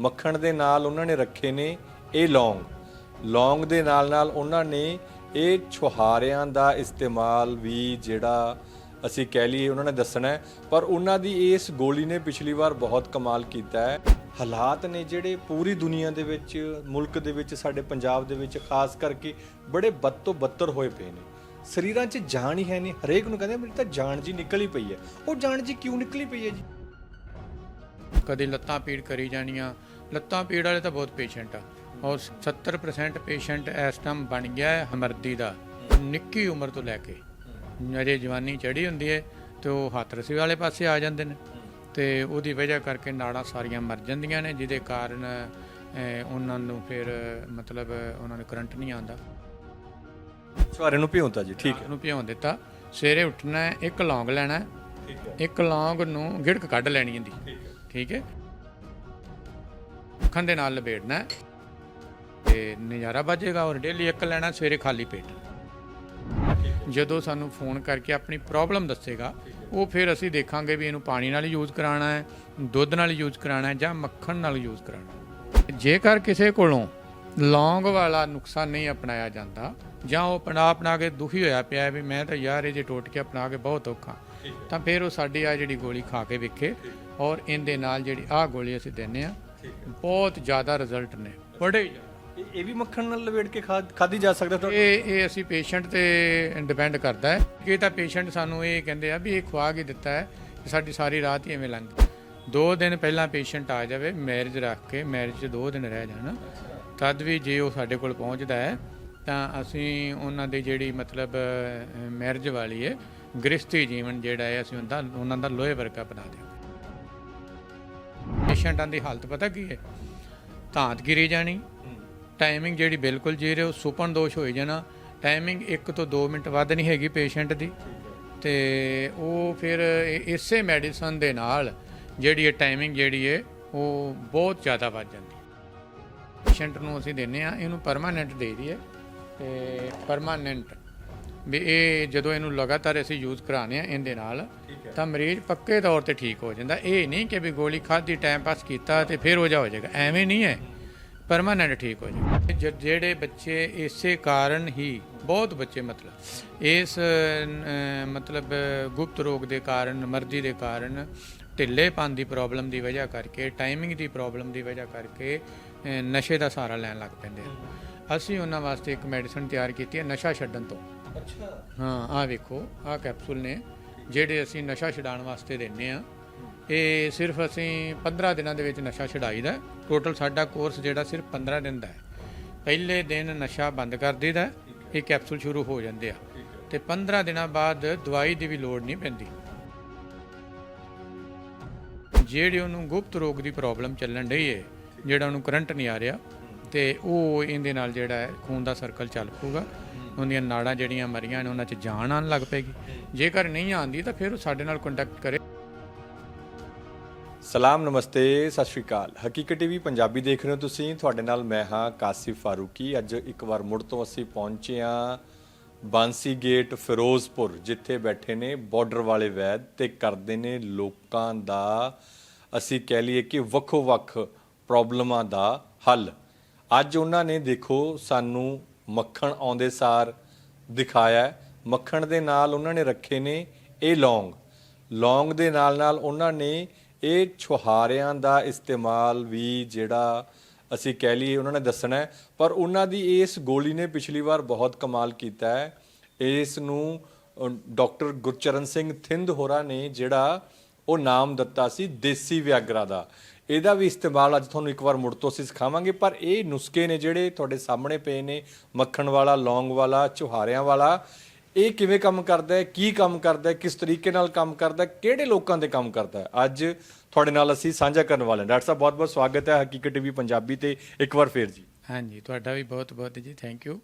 ਮੱਖਣ ਦੇ ਨਾਲ ਉਹਨਾਂ ਨੇ ਰੱਖੇ ਨੇ ਇਹ ਲੌਂਗ। ਲੌਂਗ ਦੇ ਨਾਲ ਨਾਲ ਉਹਨਾਂ ਨੇ ਇਹ ਛੁਹਾਰਿਆਂ ਦਾ ਇਸਤੇਮਾਲ ਵੀ ਜਿਹੜਾ ਅਸੀਂ ਕਹਿ ਲਈਏ ਉਹਨਾਂ ਨੇ ਦੱਸਣਾ ਪਰ ਉਹਨਾਂ ਦੀ ਇਸ ਗੋਲੀ ਨੇ ਪਿਛਲੀ ਵਾਰ ਬਹੁਤ ਕਮਾਲ ਕੀਤਾ ਹੈ। ਹਾਲਾਤ ਨੇ ਜਿਹੜੇ ਪੂਰੀ ਦੁਨੀਆ ਦੇ ਵਿੱਚ, ਮੁਲਕ ਦੇ ਵਿੱਚ, ਸਾਡੇ ਪੰਜਾਬ ਦੇ ਵਿੱਚ ਖਾਸ ਕਰਕੇ ਬੜੇ ਬਦ ਤੋਂ ਬੱਤਰ ਹੋਏ ਪਏ ਨੇ। ਸਰੀਰਾਂ 'ਚ ਜਾਨ ਹੀ ਹੈ ਨਹੀਂ, ਹਰੇਕ ਨੂੰ ਕਹਿੰਦੇ ਮੇਰੀ ਤਾਂ ਜਾਨ ਜੀ ਨਿਕਲ ਹੀ ਪਈ ਹੈ। ਉਹ ਜਾਨ ਜੀ ਕਿਉਂ ਨਿਕਲੀ ਪਈ ਹੈ ਜੀ? ਕਦੇ ਲੱਤਾਂ ਪੀੜ ਕਰੀ ਜਾਣੀਆਂ ਲੱਤਾਂ ਪੀੜ ਵਾਲੇ ਤਾਂ ਬਹੁਤ ਪੇਸ਼ੈਂਟ ਆ। ਔਰ 70% ਪੇਸ਼ੈਂਟ ਇਸ ਟਾਈਮ ਬਣ ਗਿਆ ਹੈ ਹਮਰਦੀ ਦਾ ਨਿੱਕੀ ਉਮਰ ਤੋਂ ਲੈ ਕੇ। ਅਜੇ ਜਵਾਨੀ ਚੜੀ ਹੁੰਦੀ ਹੈ ਤੇ ਉਹ ਹੱਥ ਰਸੀ ਵਾਲੇ ਪਾਸੇ ਆ ਜਾਂਦੇ ਨੇ। ਤੇ ਉਹਦੀ ਵਜ੍ਹਾ ਕਰਕੇ ਨਾੜਾਂ ਸਾਰੀਆਂ ਮਰ ਜਾਂਦੀਆਂ ਨੇ ਜਿਹਦੇ ਕਾਰਨ ਉਹਨਾਂ ਨੂੰ ਫਿਰ ਮਤਲਬ ਉਹਨਾਂ ਨੂੰ ਕਰੰਟ ਨਹੀਂ ਆਉਂਦਾ। ਛੁਹਾਰੇ ਨੂੰ ਭਿਉਂਤਾ ਜੀ ਠੀਕ ਹੈ। ਉਹਨੂੰ ਭਿਉਂ ਦਿੱਤਾ। ਸਵੇਰੇ ਉੱਠਣਾ ਹੈ, ਇੱਕ ਲੌਂਗ ਲੈਣਾ ਹੈ। ਇੱਕ ਲੌਂਗ ਨੂੰ ਗਿੜਕ ਕੱਢ ਲੈਣੀ ਹੁੰਦੀ। ਠੀਕ ਹੈ। ਠੀਕ ਹੈ। ਮੱਖਣ ਦੇ ਨਾਲ ਲਪੇਟਣਾ ਹੈ। ਤੇ ਨਜ਼ਾਰਾ ਵੱਜੇਗਾ ਔਰ ਡੇਲੀ ਇੱਕ ਲੈਣਾ ਸਵੇਰੇ ਖਾਲੀ ਪੇਟ। ਜਦੋਂ ਸਾਨੂੰ ਫੋਨ ਕਰਕੇ ਆਪਣੀ ਪ੍ਰੋਬਲਮ ਦੱਸੇਗਾ, ਉਹ ਫਿਰ ਅਸੀਂ ਦੇਖਾਂਗੇ ਵੀ ਇਹਨੂੰ ਪਾਣੀ ਨਾਲ ਯੂਜ਼ ਕਰਾਉਣਾ ਹੈ, ਦੁੱਧ ਨਾਲ ਯੂਜ਼ ਕਰਾਉਣਾ ਹੈ ਜਾਂ ਮੱਖਣ ਨਾਲ ਯੂਜ਼ ਕਰਾਉਣਾ ਜੇਕਰ ਕਿਸੇ ਕੋਲੋਂ ਲੌਂਗ ਵਾਲਾ ਨੁਕਸਾ ਨਹੀਂ ਅਪਣਾਇਆ ਜਾਂਦਾ ਜਾਂ ਉਹ ਅਪਣਾ ਅਪਣਾ ਕੇ ਦੁਖੀ ਹੋਇਆ ਪਿਆ ਵੀ ਮੈਂ ਤਾਂ ਯਾਰ ਇਹ ਜੇ ਟੋਟ ਕੇ ਅਪਣਾ ਕੇ ਬਹੁਤ ਔਖਾ, ਤਾਂ ਫਿਰ ਉਹ ਸਾਡੀ ਆ ਜਿਹੜੀ ਗੋਲੀ ਖਾ ਕੇ ਵੇਖੇ ਔਰ ਇਹਦੇ ਨਾਲ ਜਿਹੜੀ ਆਹ ਗੋਲੀ ਅਸੀਂ ਦਿੰਨੇ ਆ ਬਹੁਤ ਜ਼ਿਆਦਾ ਰਿਜ਼ਲਟ ਨੇ। ਬੜੇ। ਇਹ ਇਹ ਵੀ ਮੱਖਣ ਨਾਲ ਲਵੇੜ ਕੇ ਖਾ ਖਾਦੀ ਜਾ ਸਕਦਾ ਤੁਹਾਡਾ? ਇਹ ਇਹ ਅਸੀਂ ਪੇਸ਼ੈਂਟ ਤੇ ਡਿਪੈਂਡ ਕਰਦਾ ਹੈ। ਕਿ ਤਾਂ ਪੇਸ਼ੈਂਟ ਸਾਨੂੰ ਇਹ ਕਹਿੰਦੇ ਆ ਵੀ ਇਹ ਖਵਾ ਕੇ ਦਿੱਤਾ ਹੈ ਕਿ ਸਾਡੀ ਸਾਰੀ ਰਾਤ ਹੀ ਐਵੇਂ ਲੰਘ ਗਈ ਦੋ ਦਿਨ ਪਹਿਲਾਂ ਪੇਸ਼ੈਂਟ ਆ ਜਾਵੇ ਮੈਰਿਜ ਰੱਖ ਕੇ ਮੈਰਿਜ 'ਚ ਦੋ ਦਿਨ ਰਹਿ ਜਾਣ। ਤਦ ਵੀ ਜੇ ਉਹ ਸਾਡੇ ਕੋਲ ਪਹੁੰਚਦਾ ਹੈ ਤਾਂ ਅਸੀਂ ਉਹਨਾਂ ਦੀ ਜਿਹੜੀ ਮਤਲਬ ਮੈਰਿਜ ਵਾਲੀ ਹੈ ਗ੍ਰਸਤੀ ਜੀਵਨ ਜਿਹੜਾ ਹੈ ਅਸੀਂ ਉਹਦਾ ਉਹਨਾਂ ਦਾ ਲੋਹੇ ਵਰਗਾ ਬਣਾ ਦਿਆਂਗੇ ਪੇਸ਼ੈਂਟਾਂ ਦੀ ਹਾਲਤ ਪਤਾ ਕੀ ਹੈ? ਧਾਤ ਗਿਰੀ ਜਾਣੀ ਟਾਈਮਿੰਗ ਜਿਹੜੀ ਬਿਲਕੁਲ ਜੀਰੋ ਸੁਪਨ ਦੋਸ਼ ਹੋਈ ਜਾਣਾ। ਟਾਈਮਿੰਗ 1 ਤੋਂ 2 ਮਿੰਟ ਵੱਧ ਨਹੀਂ ਹੈਗੀ ਪੇਸ਼ੈਂਟ ਦੀ। ਤੇ ਉਹ ਫਿਰ ਇਸੇ ਮੈਡੀਸਨ ਦੇ ਨਾਲ ਜਿਹੜੀ ਇਹ ਟਾਈਮਿੰਗ ਜਿਹੜੀ ਹੈ, ਉਹ ਬਹੁਤ ਜ਼ਿਆਦਾ ਵੱਧ ਜਾਂਦੀ ਪੇਸ਼ੈਂਟ ਨੂੰ ਅਸੀਂ ਦਿੰਨੇ ਆ ਇਹਨੂੰ ਪਰਮਾਨੈਂਟ ਦੇ ਦਈਏ। ਤੇ ਪਰਮਾਨੈਂਟ ਵੀ ਇਹ ਜਦੋਂ ਇਹਨੂੰ ਲਗਾਤਾਰ ਅਸੀਂ ਯੂਜ਼ ਕਰਾਉਂਦੇ ਆ ਇਹਦੇ ਨਾਲ ਤਾਂ ਮਰੀਜ਼ ਪੱਕੇ ਤੌਰ ਤੇ ਠੀਕ ਹੋ ਜਾਂਦਾ। ਇਹ ਨਹੀਂ ਕਿ ਵੀ ਗੋਲੀ ਖਾਧੀ ਟਾਈਮ ਪਾਸ ਕੀਤਾ ਤੇ ਫਿਰ ਹੋ ਜਾ ਹੋ ਜਾਏਗਾ। ਐਵੇਂ ਨਹੀਂ ਹੈ। ਪਰਮਾਨੈਂਟ ਠੀਕ ਹੋ ਜਾਏਗਾ। ਜਿਹੜੇ ਬੱਚੇ ਇਸੇ ਕਾਰਨ ਹੀ ਬਹੁਤ ਬੱਚੇ ਮਤਲਬ ਇਸ ਮਤਲਬ ਗੁਪਤ ਰੋਗ ਦੇ ਕਾਰਨ ਮਰਜ਼ੀ ਦੇ ਕਾਰਨ ਢਿੱਲੇਪਨ ਦੀ ਪ੍ਰੋਬਲਮ ਦੀ ਵਜ੍ਹਾ ਕਰਕੇ ਟਾਈਮਿੰਗ ਦੀ ਪ੍ਰੋਬਲਮ ਦੀ ਵਜ੍ਹਾ ਕਰਕੇ ਨਸ਼ੇ ਦਾ ਸਹਾਰਾ ਲੈਣ ਲੱਗ ਪੈਂਦੇ ਆ। ਅਸੀਂ ਉਹਨਾਂ ਵਾਸਤੇ ਇੱਕ ਮੈਡੀਸਨ ਤਿਆਰ ਕੀਤੀ ਹੈ ਨਸ਼ਾ ਛੱਡਣ ਤੋਂ। ਅੱਛਾ। ਹਾਂ ਆਹ ਵੇਖੋ ਆਹ ਕੈਪਸੂਲ ਨੇ ਜਿਹੜੇ ਅਸੀਂ ਨਸ਼ਾ ਛਡਾਉਣ ਵਾਸਤੇ ਦਿੰਨੇ ਆ ਇਹ ਸਿਰਫ ਅਸੀਂ 15 ਦਿਨਾਂ ਦੇ ਵਿੱਚ ਨਸ਼ਾ ਛਡਾਈਦਾ ਟੋਟਲ ਸਾਡਾ ਕੋਰਸ ਜਿਹੜਾ ਸਿਰਫ 15 ਦਿਨ ਦਾ ਹੈ। ਪਹਿਲੇ ਦਿਨ ਨਸ਼ਾ ਬੰਦ ਕਰ ਦਈਦਾ ਇਹ ਕੈਪਸੂਲ ਸ਼ੁਰੂ ਹੋ ਜਾਂਦੇ ਆ। ਤੇ 15 ਦਿਨਾਂ ਬਾਅਦ ਦਵਾਈ ਦੀ ਵੀ ਲੋੜ ਨਹੀਂ ਪੈਂਦੀ। ਜਿਹੜੇ ਉਹਨੂੰ ਗੁਪਤ ਰੋਗ ਦੀ ਪ੍ਰੋਬਲਮ ਚੱਲਣ ਰਹੀ ਹੈ ਜਿਹੜਾ ਉਹਨੂੰ ਕਰੰਟ ਨਹੀਂ ਆ ਰਿਹਾ ਤੇ ਉਹ ਇਹਦੇ ਨਾਲ ਜਿਹੜਾ ਹੈ ਖੂਨ ਦਾ ਸਰਕਲ ਚੱਲ ਪੂਗਾ ਉਹਦੀਆਂ ਨਾੜਾਂ ਜਿਹੜੀਆਂ ਮਰੀਆਂ ਨੇ ਉਹਨਾਂ 'ਚ ਜਾਨ ਆਉਣ ਲੱਗ ਪੈਗੀ ਜੇਕਰ ਨਹੀਂ ਆਉਂਦੀ ਤਾਂ ਫਿਰ ਉਹ ਸਾਡੇ ਨਾਲ ਕੰਟੈਕਟ ਕਰੇ। ਸਲਾਮ, ਨਮਸਤੇ, ਸਤਿ ਸ਼੍ਰੀ ਅਕਾਲ। ਹਕੀਕਤ ਟੀਵੀ ਪੰਜਾਬੀ ਦੇਖ ਰਹੇ ਹੋ ਤੁਸੀਂ। ਤੁਹਾਡੇ ਨਾਲ ਮੈਂ ਹਾਂ ਕਾਸਿਫ ਫਾਰੂਕੀ। ਅੱਜ ਇੱਕ ਵਾਰ ਮੁੜ ਤੋਂ ਅਸੀਂ ਪਹੁੰਚੇ ਹਾਂ ਬਾਂਸੀ ਗੇਟ ਫਿਰੋਜ਼ਪੁਰ, ਜਿੱਥੇ ਬੈਠੇ ਨੇ ਬਾਰਡਰ ਵਾਲੇ ਵੈਦ ਤੇ ਕਰਦੇ ਨੇ ਲੋਕਾਂ ਦਾ, ਅਸੀਂ ਕਹਿ ਲਈਏ ਕਿ ਵੱਖੋ ਵੱਖ ਪ੍ਰੋਬਲਮਾਂ ਦਾ ਹੱਲ। ਅੱਜ ਉਹਨਾਂ ਨੇ ਦੇਖੋ ਸਾਨੂੰ ਮੱਖਣ ਆਉਂਦੇ ਸਾਰ ਦਿਖਾਇਆ ਮੱਖਣ ਦੇ ਨਾਲ ਉਹਨਾਂ ਨੇ ਰੱਖੇ ਨੇ ਇਹ ਲੌਂਗ। ਲੌਂਗ ਦੇ ਨਾਲ ਨਾਲ ਉਹਨਾਂ ਨੇ ਇਹ ਛੁਹਾਰਿਆਂ ਦਾ ਇਸਤੇਮਾਲ ਵੀ ਜਿਹੜਾ ਅਸੀਂ ਕਹਿ ਲਈਏ ਉਹਨਾਂ ਨੇ ਦੱਸਣਾ ਪਰ ਉਹਨਾਂ ਦੀ ਇਸ ਗੋਲੀ ਨੇ ਪਿਛਲੀ ਵਾਰ ਬਹੁਤ ਕਮਾਲ ਕੀਤਾ ਹੈ। ਇਸ ਨੂੰ ਅ, ਡਾਕਟਰ ਗੁਰਚਰਨ ਸਿੰਘ ਥਿੰਦ ਹੋਰਾਂ ਨੇ ਜਿਹੜਾ ਉਹ ਨਾਮ ਦਿੱਤਾ ਸੀ ਦੇਸੀ ਵਿਆਗਰਾ ਦਾ। ਇਹਦਾ ਵੀ ਇਸਤੇਮਾਲ ਅੱਜ ਤੁਹਾਨੂੰ ਇੱਕ ਵਾਰ ਮੁੜ ਤੋਂ ਅਸੀਂ ਸਿਖਾਵਾਂਗੇ ਪਰ ਇਹ ਨੁਸਖੇ ਨੇ ਜਿਹੜੇ ਤੁਹਾਡੇ ਸਾਹਮਣੇ ਪਏ ਨੇ ਮੱਖਣ ਵਾਲਾ ਲੌਂਗ ਵਾਲਾ ਚੁਹਾਰਿਆਂ ਵਾਲਾ ਇਹ ਕਿਵੇਂ ਕੰਮ ਕਰਦਾ ਹੈ ਕੀ ਕੰਮ ਕਰਦਾ ਹੈ ਕਿਸ ਤਰੀਕੇ ਨਾਲ ਕੰਮ ਕਰਦਾ ਹੈ ਕਿਹੜੇ ਲੋਕਾਂ ਦੇ ਕੰਮ ਕਰਦਾ ਹੈ? ਅੱਜ ਤੁਹਾਡੇ ਨਾਲ ਅਸੀਂ ਸਾਂਝਾ ਕਰਨ ਵਾਲੇ ਹਾਂ। ਡਾਕਟਰ ਸਾਹਿਬ ਬਹੁਤ ਬਹੁਤ ਸਵਾਗਤ ਹੈ ਹਕੀਕਤ ਟੀਵੀ ਪੰਜਾਬੀ ਤੇ ਇੱਕ ਵਾਰ ਫੇਰ ਜੀ। ਹਾਂਜੀ ਤੁਹਾਡਾ ਵੀ ਬਹੁਤ ਬਹੁਤ ਜੀ ਥੈਂਕ ਯੂ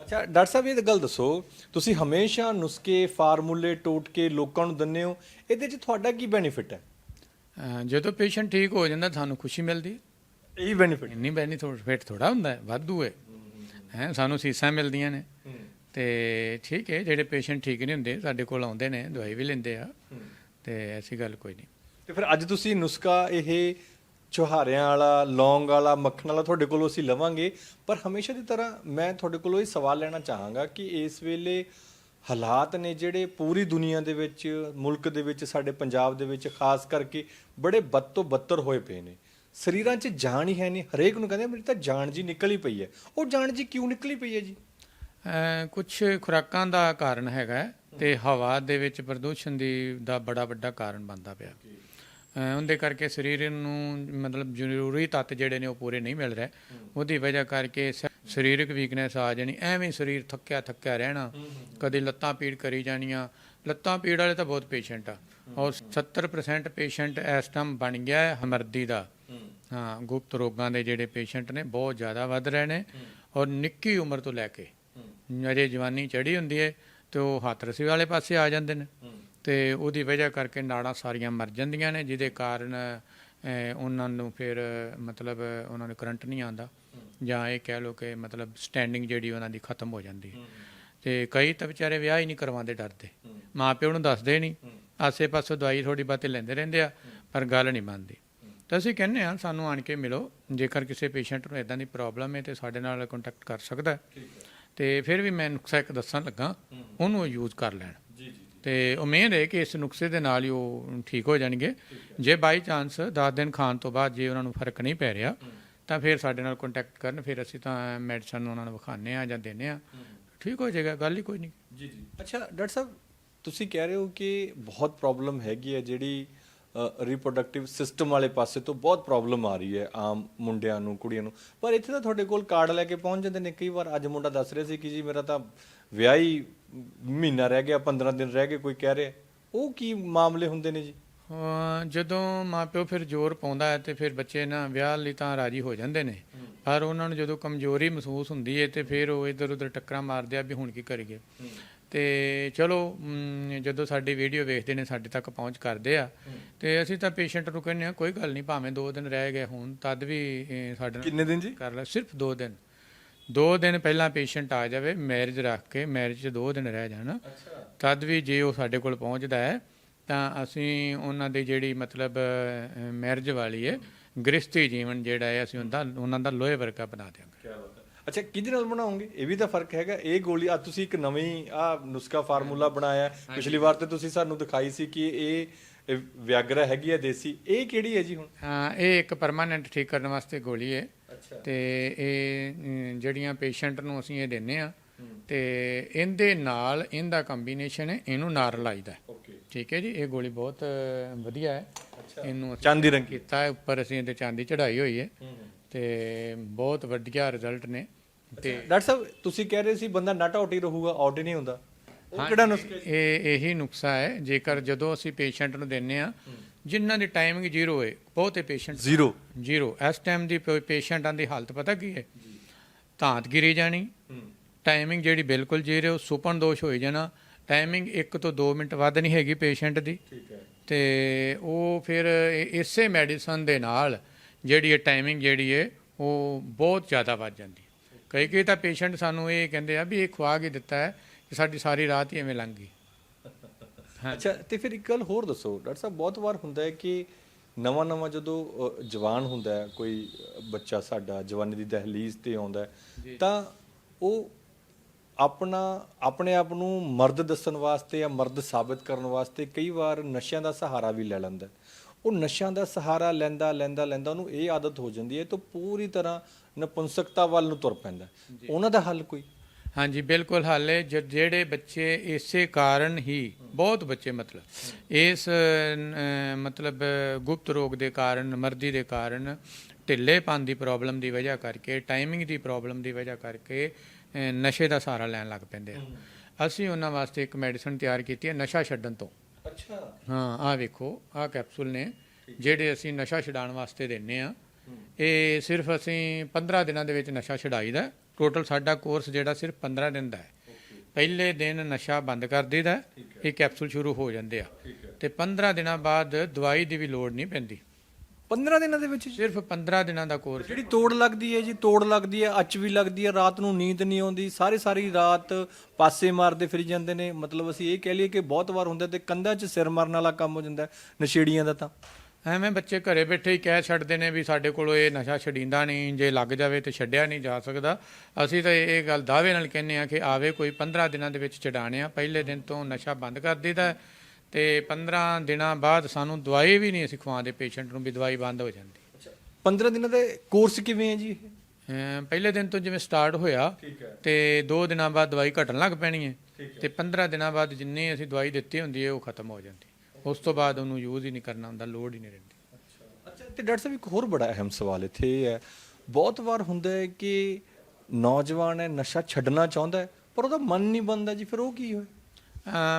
ਅੱਛਾ ਡਾਕਟਰ ਸਾਹਿਬ ਇਹ ਗੱਲ ਦੱਸੋ ਤੁਸੀਂ ਹਮੇਸ਼ਾ ਨੁਸਖੇ ਫਾਰਮੂਲੇ ਟੋਟ ਕੇ ਲੋਕਾਂ ਨੂੰ ਦਿੰਦੇ ਹੋ ਇਹਦੇ 'ਚ ਤੁਹਾਡਾ ਕੀ ਬੈਨੀਫਿਟ ਹੈ? ਜਦੋਂ ਪੇਸ਼ੈਂਟ ਠੀਕ ਹੋ ਜਾਂਦਾ ਸਾਨੂੰ ਖੁਸ਼ੀ ਮਿਲਦੀ ਹੈ? ਇਹੀ ਬੈਨੀਫਿਟ ਇੰਨੀ ਬੈਨੀਫਿਟ ਥੋੜਾ ਹੁੰਦਾ ਹੈ ਵਾਧੂ ਹੈ। ਹੈ ਸਾਨੂੰ ਸੀਸਾਂ ਮਿਲਦੀਆਂ ਨੇ। ਤੇ ਠੀਕ ਹੈ ਜਿਹੜੇ ਪੇਸ਼ੈਂਟ ਠੀਕ ਨਹੀਂ ਹੁੰਦੇ ਸਾਡੇ ਕੋਲ ਆਉਂਦੇ ਨੇ ਦਵਾਈ ਵੀ ਲੈਂਦੇ ਆ। ਤੇ ਐਸੀ ਗੱਲ ਕੋਈ ਨਹੀਂ। ਤੇ ਫਿਰ ਅੱਜ ਤੁਸੀਂ ਨੁਸਖਾ ਇਹ ਚੁਹਾਰਿਆਂ ਵਾਲਾ ਲੌਂਗ ਵਾਲਾ ਮੱਖਣ ਵਾਲਾ ਤੁਹਾਡੇ ਕੋਲੋਂ ਅਸੀਂ ਲਵਾਂਗੇ। ਪਰ ਹਮੇਸ਼ਾ ਦੀ ਤਰ੍ਹਾਂ ਮੈਂ ਤੁਹਾਡੇ ਕੋਲੋਂ ਇਹ ਸਵਾਲ ਲੈਣਾ ਚਾਹਾਂਗਾ ਕਿ ਇਸ ਵੇਲੇ ਹਾਲਾਤ ਨੇ ਜਿਹੜੇ ਪੂਰੀ ਦੁਨੀਆ ਦੇ ਵਿੱਚ ਮੁਲਕ ਦੇ ਵਿੱਚ ਸਾਡੇ ਪੰਜਾਬ ਦੇ ਵਿੱਚ ਖਾਸ ਕਰਕੇ ਬੜੇ ਬਦ ਤੋਂ ਬੱਤਰ ਹੋਏ ਪਏ ਨੇ। ਸਰੀਰਾਂ 'ਚ ਜਾਨ ਹੀ ਹੈ ਨਹੀਂ। ਹਰੇਕ ਨੂੰ ਕਹਿੰਦੇ ਮੇਰੀ ਤਾਂ ਜਾਨ ਜੀ ਨਿਕਲੀ ਪਈ ਹੈ। ਉਹ ਜਾਨ ਜੀ ਕਿਉਂ ਨਿਕਲੀ ਪਈ ਹੈ ਜੀ? ਕੁਝ ਖੁਰਾਕਾਂ ਦਾ ਕਾਰਨ ਹੈਗਾ ਤੇ ਹਵਾ ਦੇ ਵਿੱਚ ਪ੍ਰਦੂਸ਼ਣ ਦੀ ਦਾ ਬੜਾ ਵੱਡਾ ਕਾਰਨ ਬਣਦਾ ਪਿਆ। ਉਹਦੇ ਕਰਕੇ ਸਰੀਰ ਨੂੰ ਮਤਲਬ ਜ਼ਰੂਰੀ ਤੱਤ ਜਿਹੜੇ ਨੇ ਉਹ ਪੂਰੇ ਨਹੀਂ ਮਿਲ ਰਹੇ। ਉਹਦੀ ਵਜ੍ਹਾ ਕਰਕੇ ਸਰੀਰਕ ਵੀਕਨੈਸ ਆ ਜਾਣੀ, ਐਵੇਂ ਸਰੀਰ ਥੱਕਿਆ ਥੱਕਿਆ ਰਹਿਣਾ, ਕਦੇ ਲੱਤਾਂ ਪੀੜ ਕਰੀ ਜਾਣੀਆਂ। ਲੱਤਾਂ ਪੀੜ ਵਾਲੇ ਤਾਂ ਬਹੁਤ ਪੇਸ਼ੈਂਟ ਆ। ਔਰ 70% ਪੇਸ਼ੈਂਟ ਇਸ ਟਾਈਮ ਬਣ ਗਿਆ ਹੈ ਹਮਰਦੀ ਦਾ। ਹਾਂ, ਗੁਪਤ ਰੋਗਾਂ ਦੇ ਜਿਹੜੇ ਪੇਸ਼ੈਂਟ ਨੇ, ਬਹੁਤ ਜ਼ਿਆਦਾ ਵੱਧ ਰਹੇ ਨੇ। ਔਰ ਨਿੱਕੀ ਉਮਰ ਤੋਂ ਲੈ ਕੇ, ਅਜੇ ਜਵਾਨੀ ਚੜੀ ਹੁੰਦੀ ਹੈ, ਤੇ ਉਹ ਹੱਥ ਰਸੀ ਵਾਲੇ ਪਾਸੇ ਆ ਜਾਂਦੇ ਨੇ। ਤੇ ਉਹਦੀ ਵਜ੍ਹਾ ਕਰਕੇ ਨਾੜਾਂ ਸਾਰੀਆਂ ਮਰ ਜਾਂਦੀਆਂ ਨੇ, ਜਿਹਦੇ ਕਾਰਨ ਉਹਨਾਂ ਨੂੰ ਫਿਰ, ਮਤਲਬ, ਉਹਨਾਂ ਨੂੰ ਕਰੰਟ ਨਹੀਂ ਆਉਂਦਾ। ਜਾਂ ਇਹ ਕਹਿ ਲਓ ਕਿ ਮਤਲਬ ਸਟੈਂਡਿੰਗ ਜਿਹੜੀ ਉਹਨਾਂ ਦੀ ਖਤਮ ਹੋ ਜਾਂਦੀ ਹੈ। ਤੇ ਕਈ ਤਾਂ ਵਿਚਾਰੇ ਵਿਆਹ ਹੀ ਨਹੀਂ ਕਰਵਾਉਂਦੇ ਡਰਦੇ। ਮਾਂ ਪਿਓ ਨੂੰ ਦੱਸਦੇ ਨਹੀਂ। ਆਸੇ ਪਾਸੋਂ ਦਵਾਈ ਥੋੜੀ ਬਾਤੇ ਲੈਂਦੇ ਰਹਿੰਦੇ ਆ ਪਰ ਗੱਲ ਨਹੀਂ ਮੰਨਦੀ ਤਾਂ ਅਸੀਂ ਕਹਿੰਦੇ ਆ ਸਾਨੂੰ ਆਣ ਕੇ ਮਿਲੋ। ਜੇਕਰ ਕਿਸੇ ਪੇਸ਼ੈਂਟ ਨੂੰ ਇਦਾਂ ਦੀ ਪ੍ਰੋਬਲਮ ਹੈ ਤੇ ਸਾਡੇ ਨਾਲ ਕੰਟੈਕਟ ਕਰ ਸਕਦਾ। ਤੇ ਫਿਰ ਵੀ ਮੈਂ ਨੁਕਸਾ ਇੱਕ ਦੱਸਣ ਲੱਗਾ ਉਹਨੂੰ ਯੂਜ਼ ਕਰ ਲੈਣ। ਜੀ ਜੀ ਤੇ ਉਮੀਦ ਹੈ ਕਿ ਇਸ ਨੁਕਸੇ ਦੇ ਨਾਲ ਹੀ ਉਹ ਠੀਕ ਹੋ ਜਾਣਗੇ। ਜੇ ਬਾਈ ਚਾਂਸ 10 ਦਿਨ ਖਾਣ ਤੋਂ ਬਾਅਦ ਜੇ ਉਹਨਾਂ ਨੂੰ ਫ਼ਰਕ ਨਹੀਂ ਪੈ ਰਿਹਾ ਤਾਂ ਫਿਰ ਸਾਡੇ ਨਾਲ ਕੰਟੈਕਟ ਕਰਨ ਫਿਰ ਅਸੀਂ ਤਾਂ ਮੈਡੀਸਨ ਉਹਨਾਂ ਨੂੰ ਵਿਖਾਣੇ ਆ ਜਾਂ ਦਿੰਨੇ ਆ ਠੀਕ ਹੋ ਜਾਏਗਾ ਗੱਲ ਹੀ ਕੋਈ ਨਹੀਂ। ਜੀ ਜੀ। ਅੱਛਾ ਡਾਕਟਰ ਸਾਹਿਬ ਤੁਸੀਂ ਕਹਿ ਰਹੇ ਹੋ ਕਿ ਬਹੁਤ ਪ੍ਰੋਬਲਮ ਹੈਗੀ ਹੈ ਜਿਹੜੀ ਰਿਪਰੋਡਕਟਿਵ ਸਿਸਟਮ ਵਾਲੇ ਪਾਸੇ ਤੋਂ ਬਹੁਤ ਪ੍ਰੋਬਲਮ ਆ ਰਹੀ ਹੈ ਆਮ ਮੁੰਡਿਆਂ ਨੂੰ ਕੁੜੀਆਂ ਨੂੰ। ਪਰ ਇੱਥੇ ਤਾਂ ਤੁਹਾਡੇ ਕੋਲ ਕਾਰਡ ਲੈ ਕੇ ਪਹੁੰਚ ਜਾਂਦੇ ਨੇ। ਕਈ ਵਾਰ ਅੱਜ ਮੁੰਡਾ ਦੱਸ ਰਿਹਾ ਸੀ ਕਿ ਜੀ ਮੇਰਾ ਤਾਂ ਵਿਆਹ ਹੀ ਮਹੀਨਾ ਰਹਿ ਗਿਆ 15 ਦਿਨ ਰਹਿ ਗਏ ਕੋਈ ਕਹਿ ਰਿਹਾ। ਉਹ ਕੀ ਮਾਮਲੇ ਹੁੰਦੇ ਨੇ ਜੀ? ਜਦੋਂ ਮਾਪਿਓ ਫਿਰ ਜ਼ੋਰ ਪਾਉਂਦਾ ਹੈ ਤੇ ਫਿਰ ਬੱਚੇ ਨਾ ਵਿਆਹ ਲਈ ਤਾਂ ਰਾਜੀ ਹੋ ਜਾਂਦੇ ਨੇ। ਪਰ ਉਹਨਾਂ ਨੂੰ ਜਦੋਂ ਕਮਜ਼ੋਰੀ ਮਹਿਸੂਸ ਹੁੰਦੀ ਹੈ ਤੇ ਫਿਰ ਉਹ ਇਧਰ ਉਧਰ ਟੱਕਰਾਂ ਮਾਰਦੇ ਆ ਵੀ ਹੁਣ ਕੀ ਕਰੀਏ। ਤੇ ਚਲੋ ਜਦੋਂ ਸਾਡੀ ਵੀਡੀਓ ਵੇਖਦੇ ਨੇ ਸਾਡੇ ਤੱਕ ਪਹੁੰਚ ਕਰਦੇ ਆ। ਤੇ ਅਸੀਂ ਤਾਂ ਪੇਸ਼ੈਂਟ ਨੂੰ ਕਹਿੰਦੇ ਆ ਕੋਈ ਗੱਲ ਨਹੀਂ ਭਾਵੇਂ 2 ਦਿਨ ਰਹਿ ਗਏ ਹੁਣ ਤਦ ਵੀ ਸਾਡੇ ਨਾਲ ਕਿੰਨੇ ਦਿਨ ਜੀ? ਕਰ ਲੈ ਸਿਰਫ 2 ਦਿਨ। 2 ਦਿਨ ਪਹਿਲਾਂ ਪੇਸ਼ੈਂਟ ਆ ਜਾਵੇ ਮੈਰਿਜ ਰੱਖ ਕੇ ਮੈਰਿਜ 'ਚ 2 ਦਿਨ ਰਹਿ ਜਾਣ। ਤਦ ਵੀ ਜੇ ਉਹ ਸਾਡੇ ਕੋਲ ਪਹੁੰਚਦਾ ਹੈ ਤਾਂ ਅਸੀਂ ਉਹਨਾਂ ਦੀ ਜਿਹੜੀ ਮਤਲਬ ਮੈਰਿਜ ਵਾਲੀ ਹੈ ਗ੍ਰਸਤੀ ਜੀਵਨ ਜਿਹੜਾ ਹੈ ਅਸੀਂ ਉਹਦਾ ਉਹਨਾਂ ਦਾ ਲੋਹੇ ਵਰਗਾ ਬਣਾ ਦਿਆਂਗੇ। ਅੱਛਾ ਕਿਹਦੇ ਨਾਲ ਬਣਾਉਂਗੇ ਇਹ ਵੀ ਤਾਂ ਫ਼ਰਕ ਹੈਗਾ। ਇਹ ਗੋਲੀ ਆ ਤੁਸੀਂ ਇੱਕ ਨਵੀਂ ਆ ਨੁਸਖਾ ਫਾਰਮੂਲਾ ਬਣਾਇਆ। ਹੈ। ਪਿਛਲੀ ਵਾਰ ਤੇ ਤੁਸੀਂ ਸਾਨੂੰ ਦਿਖਾਈ ਸੀ ਕਿ ਇਹ ਵਿਆਗਰਾ ਹੈਗੀ ਹੈ ਦੇਸੀ। ਇਹ ਕਿਹੜੀ ਹੈ ਜੀ ਹੁਣ? ਹਾਂ ਇਹ ਇੱਕ ਪਰਮਾਨੈਂਟ ਠੀਕ ਕਰਨ ਵਾਸਤੇ ਗੋਲੀ ਹੈ। ਅੱਛਾ। ਤੇ ਇਹ ਜਿਹੜੀਆਂ ਪੇਸ਼ੈਂਟ ਨੂੰ ਅਸੀਂ ਇਹ ਦਿੰਨੇ ਆ ਤੇ ਇਹਦੇ ਨਾਲ ਇਹਦਾ ਕੰਬੀਨੇਸ਼ਨ ਹੈ ਇਹਨੂੰ ਨਾਲ ਲਾਈਦਾ ਓਕੇ। ਠੀਕ ਹੈ ਜੀ ਇਹ ਗੋਲੀ ਬਹੁਤ ਵਧੀਆ ਹੈ। ਇਹਨੂੰ ਅਸੀਂ ਚਾਂਦੀ ਰੰਗ। ਕੀਤਾ ਹੈ ਉੱਪਰ ਅਸੀਂ ਇਹਦੇ ਚਾਂਦੀ ਚੜਾਈ ਹੋਈ ਹੈ। ਤੇ ਬਹੁਤ ਵਧੀਆ ਰਿਜ਼ਲਟ ਨੇ। ਤੇ ਡਾਕਟਰ ਸਾਹਿਬ ਤੁਸੀਂ ਕਹਿ ਰਹੇ ਸੀ ਬੰਦਾ ਨਟ ਆਊਟ ਹੀ ਰਹੂਗਾ ਆਊਟ ਹੀ ਨਹੀਂ ਹੁੰਦਾ। ਉਹ ਕਿਹੜਾ ਨੁਸਖਾ ਇਹ ਇਹੀ ਨੁਕਸਾ ਹੈ ਜੇਕਰ ਜਦੋਂ ਅਸੀਂ ਪੇਸ਼ੈਂਟ ਨੂੰ ਦਿੰਨੇ ਆ ਜਿਨ੍ਹਾਂ ਦੀ ਟਾਈਮਿੰਗ ਜ਼ੀਰੋ ਹੈ ਬਹੁਤੇ ਪੇਸ਼ੈਂਟ ਜ਼ੀਰੋ ਜ਼ੀਰੋ ਇਸ ਟਾਈਮ ਦੀ ਪੇਸ਼ੈਂਟਾਂ ਦੀ ਹਾਲਤ ਪਤਾ ਕੀ ਹੈ? ਧਾਤ ਗਿਰੀ ਜਾਣੀ ਟਾਈਮਿੰਗ ਜਿਹੜੀ ਬਿਲਕੁਲ ਜ਼ੀਰੋ ਸੁਪਨ ਦੋਸ਼ ਹੋਈ ਜਾਣਾ ਟਾਈਮਿੰਗ 1 ਤੋਂ 2 ਮਿੰਟ ਵੱਧ ਨਹੀਂ ਹੈਗੀ ਪੇਸ਼ੈਂਟ ਦੀ। ਠੀਕ ਹੈ। ਤੇ ਉਹ ਫਿਰ ਇਸੇ ਮੈਡੀਸਨ ਦੇ ਨਾਲ ਜਿਹੜੀ ਹੈ ਟਾਈਮਿੰਗ ਜਿਹੜੀ ਹੈ ਉਹ ਬਹੁਤ ਜ਼ਿਆਦਾ ਵੱਧ ਜਾਂਦੀ ਹੈ। ਕਈ ਕਈ ਤਾਂ ਪੇਸ਼ੈਂਟ ਸਾਨੂੰ ਇਹ ਕਹਿੰਦੇ ਆ ਵੀ ਇਹ ਖਵਾ ਕੇ ਦਿੱਤਾ ਹੈ ਕਿ ਸਾਡੀ ਸਾਰੀ ਰਾਤ ਹੀ ਐਵੇਂ ਲੰਘ ਗਈ। ਅੱਛਾ ਤੇ ਫਿਰ ਇੱਕ ਗੱਲ ਹੋਰ ਦੱਸੋ ਡਾਕਟਰ ਸਾਹਿਬ ਬਹੁਤ ਵਾਰ ਹੁੰਦਾ ਹੈ ਕਿ ਨਵਾਂ ਨਵਾਂ ਜਦੋਂ ਜਵਾਨ ਹੁੰਦਾ ਹੈ ਕੋਈ ਬੱਚਾ ਸਾਡਾ ਜਵਾਨੀ ਦੀ ਦਹਲੀਜ਼ ਤੇ ਆਉਂਦਾ ਹੈ ਤਾਂ ਉਹ ਆਪਣਾ ਆਪਣੇ ਆਪ ਨੂੰ ਮਰਦ ਦੱਸਣ ਵਾਸਤੇ ਜਾਂ ਮਰਦ ਸਾਬਤ ਕਰਨ ਵਾਸਤੇ ਕਈ ਵਾਰ ਨਸ਼ਿਆਂ ਦਾ ਸਹਾਰਾ ਵੀ ਲੈ ਲੈਂਦਾ। ਉਹ ਨਸ਼ਿਆਂ ਦਾ ਸਹਾਰਾ ਲੈਂਦਾ ਲੈਂਦਾ ਲੈਂਦਾ ਉਹਨੂੰ ਇਹ ਆਦਤ ਹੋ ਜਾਂਦੀ ਹੈ ਤਾਂ ਪੂਰੀ ਤਰ੍ਹਾਂ ਨਪੁੰਸਕਤਾ ਵੱਲ ਨੂੰ ਤੁਰ ਪੈਂਦਾ। ਉਹਨਾਂ ਦਾ ਹੱਲ ਕੋਈ ਹਾਂਜੀ ਬਿਲਕੁਲ ਹੱਲ ਜਿਹੜੇ ਬੱਚੇ ਇਸੇ ਕਾਰਨ ਹੀ ਬਹੁਤ ਬੱਚੇ ਮਤਲਬ ਇਸ ਮਤਲਬ ਗੁਪਤ ਰੋਗ ਦੇ ਕਾਰਨ ਮਰਦੀ ਦੇ ਕਾਰਨ ਢਿੱਲੇਪਨ ਦੀ ਪ੍ਰੋਬਲਮ ਦੀ ਵਜ੍ਹਾ ਕਰਕੇ ਟਾਈਮਿੰਗ ਦੀ ਪ੍ਰੋਬਲਮ ਦੀ ਵਜ੍ਹਾ ਕਰਕੇ ਨਸ਼ੇ ਦਾ ਸਹਾਰਾ ਲੈਣ ਲੱਗ ਪੈਂਦੇ ਆ। ਅਸੀਂ ਉਹਨਾਂ ਵਾਸਤੇ ਇੱਕ ਮੈਡੀਸਨ ਤਿਆਰ ਕੀਤੀ ਹੈ ਨਸ਼ਾ ਛੱਡਣ ਤੋਂ। ਅੱਛਾ। ਹਾਂ ਆਹ ਵੇਖੋ ਆਹ ਕੈਪਸੂਲ ਨੇ ਜਿਹੜੇ ਅਸੀਂ ਨਸ਼ਾ ਛਡਾਉਣ ਵਾਸਤੇ ਦਿੰਨੇ ਆ। ਇਹ ਸਿਰਫ ਅਸੀਂ 15 ਦਿਨਾਂ ਦੇ ਵਿੱਚ ਨਸ਼ਾ ਛਡਾਈਦਾ ਟੋਟਲ ਸਾਡਾ ਕੋਰਸ ਜਿਹੜਾ ਸਿਰਫ 15 ਦਿਨ ਦਾ ਹੈ। ਪਹਿਲੇ ਦਿਨ ਨਸ਼ਾ ਬੰਦ ਕਰ ਦਈਦਾ ਇਹ ਕੈਪਸੂਲ ਸ਼ੁਰੂ ਹੋ ਜਾਂਦੇ ਆ। ਤੇ 15 ਦਿਨਾਂ ਬਾਅਦ ਦਵਾਈ ਦੀ ਵੀ ਲੋੜ ਨਹੀਂ ਪੈਂਦੀ। 15 ਦਿਨਾਂ ਦੇ ਵਿੱਚ ਸਿਰਫ 15 ਦਿਨਾਂ ਦਾ ਕੋਰਸ ਜਿਹੜੀ ਤੋੜ ਲੱਗਦੀ ਹੈ ਜੀ ਤੋੜ ਲੱਗਦੀ ਹੈ ਅੱਚ ਵੀ ਲੱਗਦੀ ਹੈ ਰਾਤ ਨੂੰ ਨੀਂਦ ਨਹੀਂ ਆਉਂਦੀ ਸਾਰੇ ਸਾਰੀ ਰਾਤ ਪਾਸੇ ਮਾਰਦੇ ਫਿਰ ਜਾਂਦੇ ਨੇ। ਮਤਲਬ ਅਸੀਂ ਇਹ ਕਹਿ ਲਈਏ ਕਿ ਬਹੁਤ ਵਾਰ ਹੁੰਦਾ ਤੇ ਕੰਧਾਂ 'ਚ ਸਿਰ ਮਾਰਨ ਵਾਲਾ ਕੰਮ ਹੋ ਜਾਂਦਾ ਹੈ ਨਸ਼ੇੜੀਆਂ ਦਾ ਤਾਂ। ਐਵੇਂ ਬੱਚੇ ਘਰੇ ਬੈਠੇ ਹੀ ਕਹਿ ਛੱਡਦੇ ਨੇ ਵੀ ਸਾਡੇ ਕੋਲ ਇਹ ਨਸ਼ਾ ਛੜੀਂਦਾ ਨਹੀਂ ਜੇ ਲੱਗ ਜਾਵੇ ਤੇ ਛੱਡਿਆ ਨਹੀਂ ਜਾ ਸਕਦਾ। ਅਸੀਂ ਤਾਂ ਇਹ ਗੱਲ ਦਾਅਵੇ ਨਾਲ ਕਹਿੰਨੇ ਆ ਕਿ ਆਵੇ ਕੋਈ 15 ਦਿਨਾਂ ਦੇ ਵਿੱਚ ਛਡਾਣੇ ਆ ਪਹਿਲੇ ਦਿਨ ਤੋਂ ਨਸ਼ਾ ਬੰਦ ਕਰ ਦਿੱਤਾ ਤੇ 15 ਦਿਨਾਂ ਬਾਅਦ ਸਾਨੂੰ ਦਵਾਈ ਵੀ ਨਹੀਂ ਅਸੀਂ ਖਵਾਉਂਦੇ ਪੇਸ਼ੈਂਟ ਨੂੰ ਵੀ ਦਵਾਈ ਬੰਦ ਹੋ ਜਾਂਦੀ। 15 ਦਿਨਾਂ ਦੇ ਕੋਰਸ ਕਿਵੇਂ ਹੈ ਜੀ ਇਹ? ਅਮ ਪਹਿਲੇ ਦਿਨ ਤੋਂ ਜਿਵੇਂ ਸਟਾਰਟ ਹੋਇਆ ਠੀਕ ਹੈ। ਤੇ 2 ਦਿਨਾਂ ਬਾਅਦ ਦਵਾਈ ਘਟਣ ਲੱਗ ਪੈਣੀ ਹੈ ਤੇ 15 ਦਿਨਾਂ ਬਾਅਦ ਜਿੰਨੀ ਅਸੀਂ ਦਵਾਈ ਦਿੱਤੀ ਹੁੰਦੀ ਹੈ ਉਹ ਖਤਮ ਹੋ ਜਾਂਦੀ। ਉਸ ਤੋਂ ਬਾਅਦ ਉਹਨੂੰ ਯੂਜ਼ ਹੀ ਨਹੀਂ ਕਰਨਾ ਹੁੰਦਾ ਲੋਡ ਹੀ ਨਹੀਂ ਰਹਿੰਦੀ। ਅੱਛਾ ਤੇ ਡਾਕਟਰ ਸਾਹਿਬ ਇੱਕ ਹੋਰ ਬੜਾ ਅਹਿਮ ਸਵਾਲ ਇੱਥੇ ਇਹ ਹੈ। ਬਹੁਤ ਵਾਰ ਹੁੰਦਾ ਹੈ ਕਿ ਨੌਜਵਾਨ ਹੈ ਨਸ਼ਾ ਛੱਡਣਾ ਚਾਹੁੰਦਾ ਹੈ ਪਰ ਉਹਦਾ ਮਨ ਨਹੀਂ ਬਣਦਾ ਜੀ ਫਿਰ ਉਹ ਕੀ ਹੋਏ?